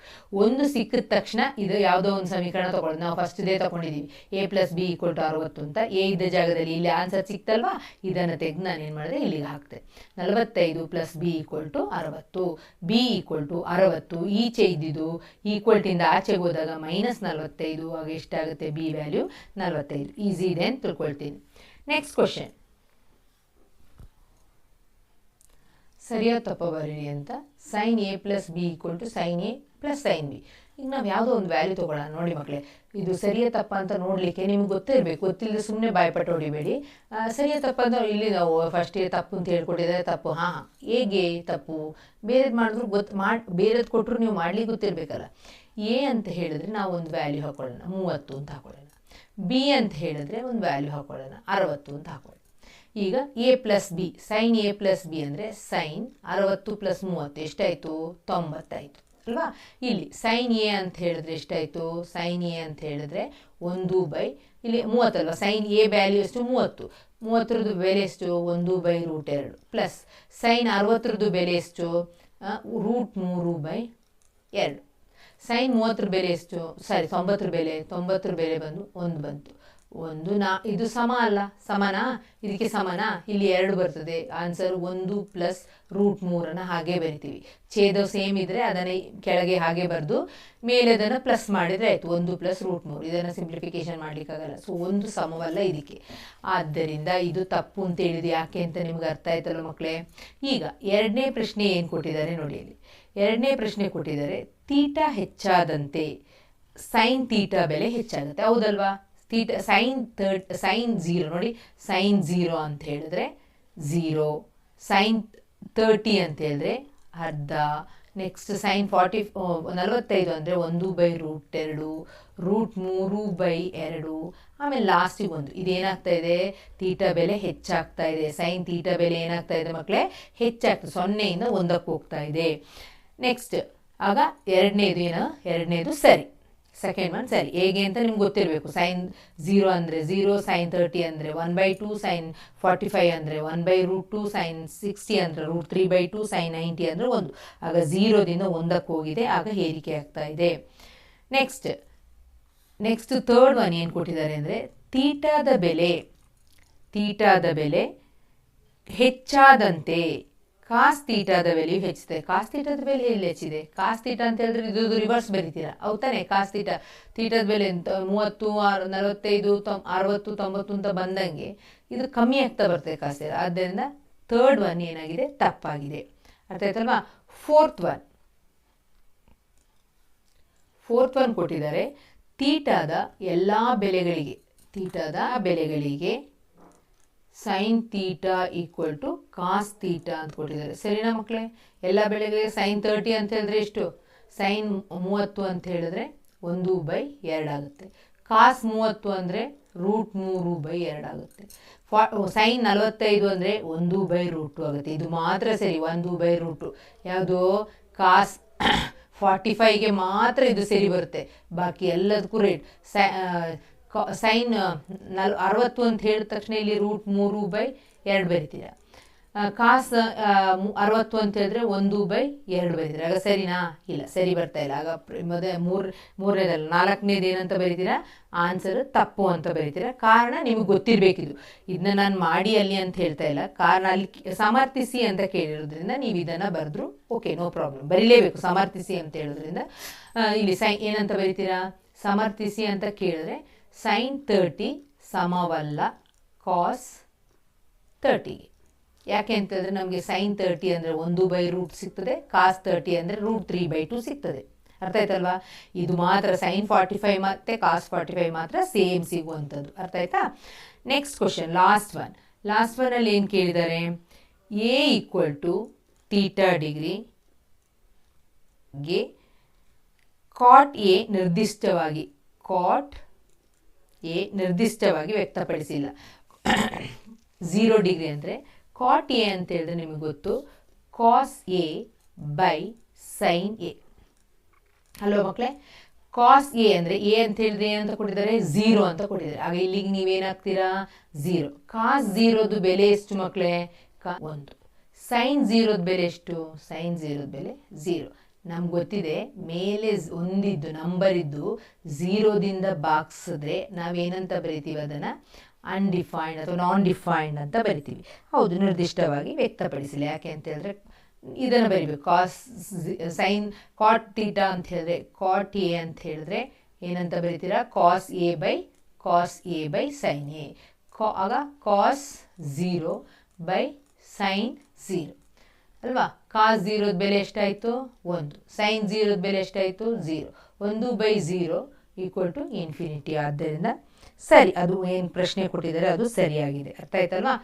ಒಂದು ಸಿಕ್ಕಿದ ತಕ್ಷಣ ಇದು ಯಾವುದೋ ಒಂದು ಸಮೀಕರಣ ತೊಗೊಳ್ಳೋದು ನಾವು ಫಸ್ಟ್ ಇದೇ ತೊಗೊಂಡಿದ್ದೀವಿ A plus B equal to ಅರವತ್ತು ಅಂತ. ಎ ಇದ್ದ ಜಾಗದಲ್ಲಿ ಇಲ್ಲಿ ಆನ್ಸರ್ ಸಿಕ್ತಲ್ವಾ? ಇದನ್ನು ತೆಗೆದು ನಾನು ಏನು ಮಾಡಿದೆ? ಇಲ್ಲಿಗೆ ಹಾಕ್ತೆ ನಲವತ್ತೈದು ಪ್ಲಸ್ ಬಿ ಈಕ್ವಲ್ ಟು ಅರವತ್ತು. ಬಿ ಈಕ್ವಲ್ ಟು ಅರವತ್ತು. ಈಚೆ ಇದ್ದಿದ್ದು ಈಕ್ವಲ್ಟಿಂದ ಆಚೆಗೆ ಹೋದಾಗ ಮೈನಸ್ ನಲವತ್ತೈದು. ಆಗ ಎಷ್ಟಾಗುತ್ತೆ? ಬಿ ವ್ಯಾಲ್ಯೂ ನಲವತ್ತೈದು. ಈಸಿ ಇದೆ ಅಂತ ತಿಳ್ಕೊಳ್ತೀನಿ. ನೆಕ್ಸ್ಟ್ ಕ್ವಶನ್ ಸರಿಯಾದ ತಪ್ಪ ಬರೀರಿ ಅಂತ. Sine A plus B equal to sine A plus sine B ಈಗ ನಾವು ಯಾವುದೋ ಒಂದು ವ್ಯಾಲ್ಯೂ ತೊಗೊಳ್ಳೋಣ. ನೋಡಿ ಮಕ್ಕಳೇ ಇದು ಸರಿಯ ತಪ್ಪ ಅಂತ ನೋಡಲಿಕ್ಕೆ ನಿಮ್ಗೆ ಗೊತ್ತಿರಬೇಕು. ಗೊತ್ತಿಲ್ಲದೆ ಸುಮ್ಮನೆ ಭಯಪಟ್ಟು ಹೊಡಿಬೇಡಿ. ಸರಿಯ ತಪ್ಪ ಅಂತ ಇಲ್ಲಿ ನಾವು ಫಸ್ಟ್ ತಪ್ಪು ಅಂತ ಹೇಳ್ಕೊಟ್ಟಿದ್ದಾರೆ. ತಪ್ಪು, ಹಾಂ ಹೇಗೆ ತಪ್ಪು? ಬೇರೆದು ಮಾಡಿದ್ರು ಗೊತ್ತು ಮಾಡಿ, ಬೇರೆದು ಕೊಟ್ಟರು ನೀವು ಮಾಡ್ಲಿಕ್ಕೆ ಗೊತ್ತಿರಬೇಕಲ್ಲ. ಎ ಅಂತ ಹೇಳಿದ್ರೆ ನಾವು ಒಂದು ವ್ಯಾಲ್ಯೂ ಹಾಕೊಳ್ಳೋಣ. ಮೂವತ್ತು ಅಂತ ಹಾಕೊಳ್ಳೋಣ. ಬಿ ಅಂತ ಹೇಳಿದ್ರೆ ಒಂದು ವ್ಯಾಲ್ಯೂ ಹಾಕೊಳ್ಳೋಣ. ಅರವತ್ತು ಅಂತ ಹಾಕೊಳ್ಳೋಣ. ಈಗ A plus B sine A plus B ಅಂದರೆ ಸೈನ್ ಅರವತ್ತು ಪ್ಲಸ್ ಮೂವತ್ತು. ಎಷ್ಟಾಯಿತು? ತೊಂಬತ್ತಾಯಿತು. ಅಲ್ವಾ? ಇಲ್ಲಿ ಸೈನ್ ಎ ಅಂತ ಹೇಳಿದ್ರೆ ಎಷ್ಟಾಯಿತು? ಸೈನ್ ಎ ಅಂತ ಹೇಳಿದ್ರೆ ಒಂದು ಬೈ, ಇಲ್ಲಿ ಮೂವತ್ತಲ್ವ ಸೈನ್ ಎ ವ್ಯಾಲ್ಯೂ ಎಷ್ಟು? ಮೂವತ್ತು. ಮೂವತ್ತರದ್ದು ಬೆಲೆ ಎಷ್ಟು? ಒಂದು ಬೈ ರೂಟ್ ಎರಡು. ಪ್ಲಸ್ ಸೈನ್ ಅರವತ್ತರದ್ದು ಬೆಲೆ ಎಷ್ಟು? ರೂಟ್ ಮೂರು ಬೈ ಎರಡು. ಸೈನ್ ಮೂವತ್ತರ ಬೆಲೆ ಎಷ್ಟು? ಸಾರಿ, ತೊಂಬತ್ತರ ಬೆಲೆ ತೊಂಬತ್ತರ ಬೆಲೆ ಬಂದು ಒಂದು ಬಂತು. ಒಂದು ನಾ, ಇದು ಸಮ ಅಲ್ಲ, ಸಮನ? ಇದಕ್ಕೆ ಸಮನ? ಇಲ್ಲಿ ಎರಡು ಬರ್ತದೆ. ಆನ್ಸರ್ ಒಂದು ಪ್ಲಸ್ ರೂಟ್ ಮೂರನ್ನು ಹಾಗೆ ಬರಿತೀವಿ. ಛೇದ ಸೇಮ್ ಇದ್ದರೆ ಅದನ್ನು ಕೆಳಗೆ ಹಾಗೆ ಬರೆದು, ಮೇಲೆ ಅದನ್ನು ಪ್ಲಸ್ ಮಾಡಿದರೆ ಆಯಿತು. ಒಂದು ಪ್ಲಸ್ ರೂಟ್ ಮೂರು. ಇದನ್ನು ಸಿಂಪ್ಲಿಫಿಕೇಶನ್ ಮಾಡಲಿಕ್ಕಾಗಲ್ಲ. ಸೊ ಒಂದು ಸಮವಲ್ಲ ಇದಕ್ಕೆ ಆದ್ದರಿಂದ ಇದು ತಪ್ಪು ಅಂತ ಹೇಳಿದೆ ಯಾಕೆ ಅಂತ ನಿಮ್ಗೆ ಅರ್ಥ ಆಯ್ತಲ್ಲ ಮಕ್ಕಳೇ ಈಗ, ಎರಡನೇ ಪ್ರಶ್ನೆ ಏನು ಕೊಟ್ಟಿದ್ದಾರೆ ನೋಡಿ ಇಲ್ಲಿ. ಎರಡನೇ ಪ್ರಶ್ನೆ ಕೊಟ್ಟಿದ್ದಾರೆ ತೀಟ ಹೆಚ್ಚಾದಂತೆ, ಸೈನ್ ತೀಟ ಬೆಲೆ ಹೆಚ್ಚಾಗುತ್ತೆ. ಹೌದಲ್ವಾ? Theta sine thirty sine zero ನೋಡಿ ಸೈನ್ ಝೀರೋ ಅಂತ ಹೇಳಿದ್ರೆ ಝೀರೋ ಸೈನ್ ತರ್ಟಿ ಅಂತ ಹೇಳಿದ್ರೆ ಅರ್ಧ. ನೆಕ್ಸ್ಟ್ ಸೈನ್ ಫಾರ್ಟಿ ನಲವತ್ತೈದು ಅಂದರೆ ಒಂದು ಬೈ ರೂಟ್ ಎರಡು ರೂಟ್ ಮೂರು ಬೈ ಎರಡು. ಆಮೇಲೆ ಲಾಸ್ಟಿಗೆ ಒಂದು. ಇದೇನಾಗ್ತಾ ಇದೆ? ತೀಟ ಬೆಲೆ ಹೆಚ್ಚಾಗ್ತಾ ಇದೆ. ಸೈನ್ ತೀಟ ಬೆಲೆ ಏನಾಗ್ತಾ ಇದೆ ಮಕ್ಕಳೇ ಹೆಚ್ಚಾಗ್ತದೆ ಸೊನ್ನೆಯಿಂದ ಒಂದಕ್ಕೆ ಹೋಗ್ತಾ ಇದೆ. ನೆಕ್ಸ್ಟ್ ಆಗ ಎರಡನೇದು ಏನು? ಎರಡನೇದು ಸರಿ. ಸೆಕೆಂಡ್ ಒನ್ ಸರಿ. ಹೇಗೆ ಅಂತ ನಿಮ್ಗೆ ಗೊತ್ತಿರಬೇಕು. ಸೈನ್ ಝೀರೋ ಅಂದರೆ ಝೀರೋ ಸೈನ್ ತರ್ಟಿ ಅಂದರೆ one by two sine forty five ಅಂದರೆ one by root two sine sixty ಅಂದರೆ root three by two sine ninety ಅಂದರೆ ಒಂದು. ಆಗ ಝೀರೋದಿಂದ ಒಂದಕ್ಕೆ ಹೋಗಿದೆ. ಆಗ ಏರಿಕೆ ಆಗ್ತಾ ಇದೆ. ನೆಕ್ಸ್ಟ್ ನೆಕ್ಸ್ಟ್ ಥರ್ಡ್ ಒನ್ ಏನು ಕೊಟ್ಟಿದ್ದಾರೆ ಅಂದರೆ ತೀಟಾದ ಬೆಲೆ ತೀಟಾದ ಬೆಲೆ ಹೆಚ್ಚಾದಂತೆ ಕಾಸ್ ತೀಟಾದ ವ್ಯಾಲ್ಯೂ ಹೆಚ್ಚಿದೆ. ಕಾಸ್ ತೀಟದ ಬೆಲೆ ಎಲ್ಲಿ ಹೆಚ್ಚಿದೆ? ಕಾಸ್ ತೀಟ ಅಂತ ಹೇಳಿದ್ರೆ ಇದು ರಿವರ್ಸ್ ಬರೀತೀರಾ? ಹೌದಾನೆ ಕಾಸ್ ತೀಟ ತೀಟದ ಬೆಲೆ ಮೂವತ್ತು, ಆರು ನಲವತ್ತೈದು, ತೊಂ ಅರವತ್ತು, ತೊಂಬತ್ತು ಅಂತ ಬಂದಂಗೆ ಇದು ಕಮ್ಮಿ ಆಗ್ತಾ ಬರ್ತದೆ ಕಾಸ್ ತೀಟ ಆದ್ದರಿಂದ ಥರ್ಡ್ ಒನ್ ಏನಾಗಿದೆ? ತಪ್ಪಾಗಿದೆ. ಅರ್ಥ ಆಯ್ತಲ್ವಾ? ಫೋರ್ತ್ ಒನ್ ಫೋರ್ತ್ ಒನ್ ಕೊಟ್ಟಿದ್ದಾರೆ. ತೀಟಾದ ಎಲ್ಲ ಬೆಲೆಗಳಿಗೆ ತೀಟಾದ ಬೆಲೆಗಳಿಗೆ sine theta equal to cos theta ಅಂತ ಕೊಟ್ಟಿದ್ದಾರೆ. ಸರಿನಾ ಮಕ್ಕಳೇ ಎಲ್ಲ ಬೆಳೆಗಳಿಗೆ ಸೈನ್ ತರ್ಟಿ ಅಂತ ಹೇಳಿದ್ರೆ ಎಷ್ಟು? ಸೈನ್ ಮೂವತ್ತು ಅಂತ ಹೇಳಿದ್ರೆ ಒಂದು ಬೈ ಎರಡಾಗುತ್ತೆ ಕಾಸ್ ಮೂವತ್ತು ಅಂದರೆ ರೂಟ್ ಮೂರು ಬೈ ಎರಡಾಗುತ್ತೆ ಫಾ ಸೈನ್ ನಲವತ್ತೈದು ಅಂದರೆ ಒಂದು ಬೈ ರೂಟು ಆಗುತ್ತೆ. ಇದು ಮಾತ್ರ ಸರಿ, ಒಂದು ಬೈ ರೂಟು ಯಾವುದು? ಕಾಸ್ ಫಾರ್ಟಿ ಫೈವ್ಗೆ ಮಾತ್ರ ಇದು ಸರಿ ಬರುತ್ತೆ. ಬಾಕಿ ಎಲ್ಲದಕ್ಕೂ ರೇಟ್ ಸೈ ಸೈನ್, ನಲ್, ಅರವತ್ತು ಅಂತ ಹೇಳಿದ ತಕ್ಷಣ ಇಲ್ಲಿ ರೂಟ್ ಮೂರು ಬೈ ಎರಡು ಬರಿತೀರ. ಕಾಸ್ ಅರವತ್ತು ಅಂತ ಹೇಳಿದ್ರೆ ಒಂದು ಬೈ ಎರಡು ಬರೀತೀರ. ಆಗ ಸರಿನಾ? ಇಲ್ಲ, ಸರಿ ಬರ್ತಾ ಇಲ್ಲ. ಆಗ ಮೊದಲ ಮೂರ್, ಮೂರನೇದಲ್ಲ, ನಾಲ್ಕನೇದು ಏನಂತ ಬರೀತೀರಾ? ಆನ್ಸರ್ ತಪ್ಪು ಅಂತ ಬರೀತೀರಾ. ಕಾರಣ ನಿಮಗೆ ಗೊತ್ತಿರಬೇಕಿದು. ಇದನ್ನ ನಾನು ಮಾಡಿ ಅಲ್ಲಿ ಅಂತ ಹೇಳ್ತಾ ಇಲ್ಲ. ಕಾರಣ ಅಲ್ಲಿ ಸಮರ್ಥಿಸಿ ಅಂತ ಕೇಳಿರೋದ್ರಿಂದ ನೀವು ಇದನ್ನು ಬರೆದ್ರು ಓಕೆ, ನೋ ಪ್ರಾಬ್ಲಮ್. ಬರೀಲೇಬೇಕು, ಸಮರ್ಥಿಸಿ ಅಂತ ಹೇಳೋದ್ರಿಂದ. ಇಲ್ಲಿ ಸೈ, ಏನಂತ ಬರೀತೀರಾ? ಸಮರ್ಥಿಸಿ ಅಂತ ಕೇಳಿದ್ರೆ ಸೈನ್ ತರ್ಟಿ ಸಮವಲ್ಲ ಕಾಸ್ ತರ್ಟಿಗೆ ಯಾಕೆ ಅಂತಂದರೆ ನಮಗೆ ಸೈನ್ ತರ್ಟಿ ಅಂದರೆ ಒಂದು ಬೈ ರೂಟ್ ಸಿಗ್ತದೆ ಕಾಸ್ ತರ್ಟಿ ಅಂದರೆ ರೂಟ್ ತ್ರೀ ಬೈ ಟು ಸಿಗ್ತದೆ. ಅರ್ಥ ಆಯ್ತಲ್ವಾ? ಇದು ಮಾತ್ರ ಸೈನ್ ಫಾರ್ಟಿ ಫೈವ್ ಮತ್ತು ಕಾಸ್ ಫಾರ್ಟಿ ಫೈವ್ ಮಾತ್ರ ಸೇಮ್ ಸಿಗುವಂಥದ್ದು. ಅರ್ಥ ಆಯ್ತಾ? Next question last one last ಒನ್ನಲ್ಲಿ ಏನು ಕೇಳಿದ್ದಾರೆ? A equal to theta degree ಗೆ ಕಾಟ್ ಎ ನಿರ್ದಿಷ್ಟವಾಗಿ ಕಾಟ್ ಎ ನಿರ್ದಿಷ್ಟವಾಗಿ ವ್ಯಕ್ತಪಡಿಸಿಲ್ಲ. ಝೀರೋ ಡಿಗ್ರಿ ಅಂದರೆ ಕಾಟ್ ಎ ಅಂತ ಹೇಳಿದ್ರೆ ನಿಮಗೆ ಗೊತ್ತು. Cos A by sine A hello ಮಕ್ಕಳೇ ಕಾಸ್ ಎ ಅಂದರೆ ಎ ಅಂತ ಹೇಳಿದ್ರೆ ಏನಂತ ಕೊಟ್ಟಿದ್ದಾರೆ ಝೀರೋ ಅಂತ ಕೊಟ್ಟಿದ್ದಾರೆ. ಆಗ ಇಲ್ಲಿಗೆ ನೀವೇನಾಗ್ತೀರಾ ಝೀರೋ ಕಾಸ್ ಝೀರೋದು ಬೆಲೆ ಎಷ್ಟು ಮಕ್ಕಳೇ ಕಾ ಒಂದು. ಸೈನ್ ಝೀರೋದ ಬೆಲೆ ಎಷ್ಟು? ಸೈನ್ ಝೀರೋದ ಬೆಲೆ ಝೀರೋ ನಮ್ಗೆ ಗೊತ್ತಿದೆ, ಮೇಲೆ ಒಂದಿದ್ದು ನಂಬರ್ ಇದ್ದು ಝೀರೋದಿಂದ ಬಾಕ್ಸಿದ್ರೆ ನಾವೇನಂತ ಬರಿತೀವಿ ಅದನ್ನು? ಅನ್ಡಿಫೈನ್ಡ್ ಅಥವಾ ನಾನ್ ಡಿಫೈನ್ಡ್ ಅಂತ ಬರಿತೀವಿ. ಹೌದು, ನಿರ್ದಿಷ್ಟವಾಗಿ ವ್ಯಕ್ತಪಡಿಸಿಲ್ಲ. ಯಾಕೆ ಅಂತ ಹೇಳಿದ್ರೆ, ಇದನ್ನು ಬರಿಬೇಕು. ಕಾಸ್ ಸೈನ್ ಕಾಟ್ ಟೀಟಾ ಅಂತ ಹೇಳಿದ್ರೆ ಕಾಟ್ ಎ ಅಂತ ಹೇಳಿದ್ರೆ ಏನಂತ ಬರಿತೀರಾ? Cos A by cos A by sine A ಕಾ, ಆಗ cos zero by sine zero ಅಲ್ವಾ? ಕಾಸ್ ಜೀರೋದ ಬೆಲೆ ಎಷ್ಟಾಯಿತು? ಒಂದು. ಸೈನ್ ಜೀರೋದ ಬೆಲೆ ಎಷ್ಟಾಯಿತು? ಝೀರೋ ಒಂದು by zero equal to infinity. ಆದ್ದರಿಂದ ಸರಿ, ಅದು ಏನು ಪ್ರಶ್ನೆ ಕೊಟ್ಟಿದ್ದಾರೆ, ಅದು ಸರಿಯಾಗಿದೆ. ಅರ್ಥ ಆಯ್ತಲ್ವಾ?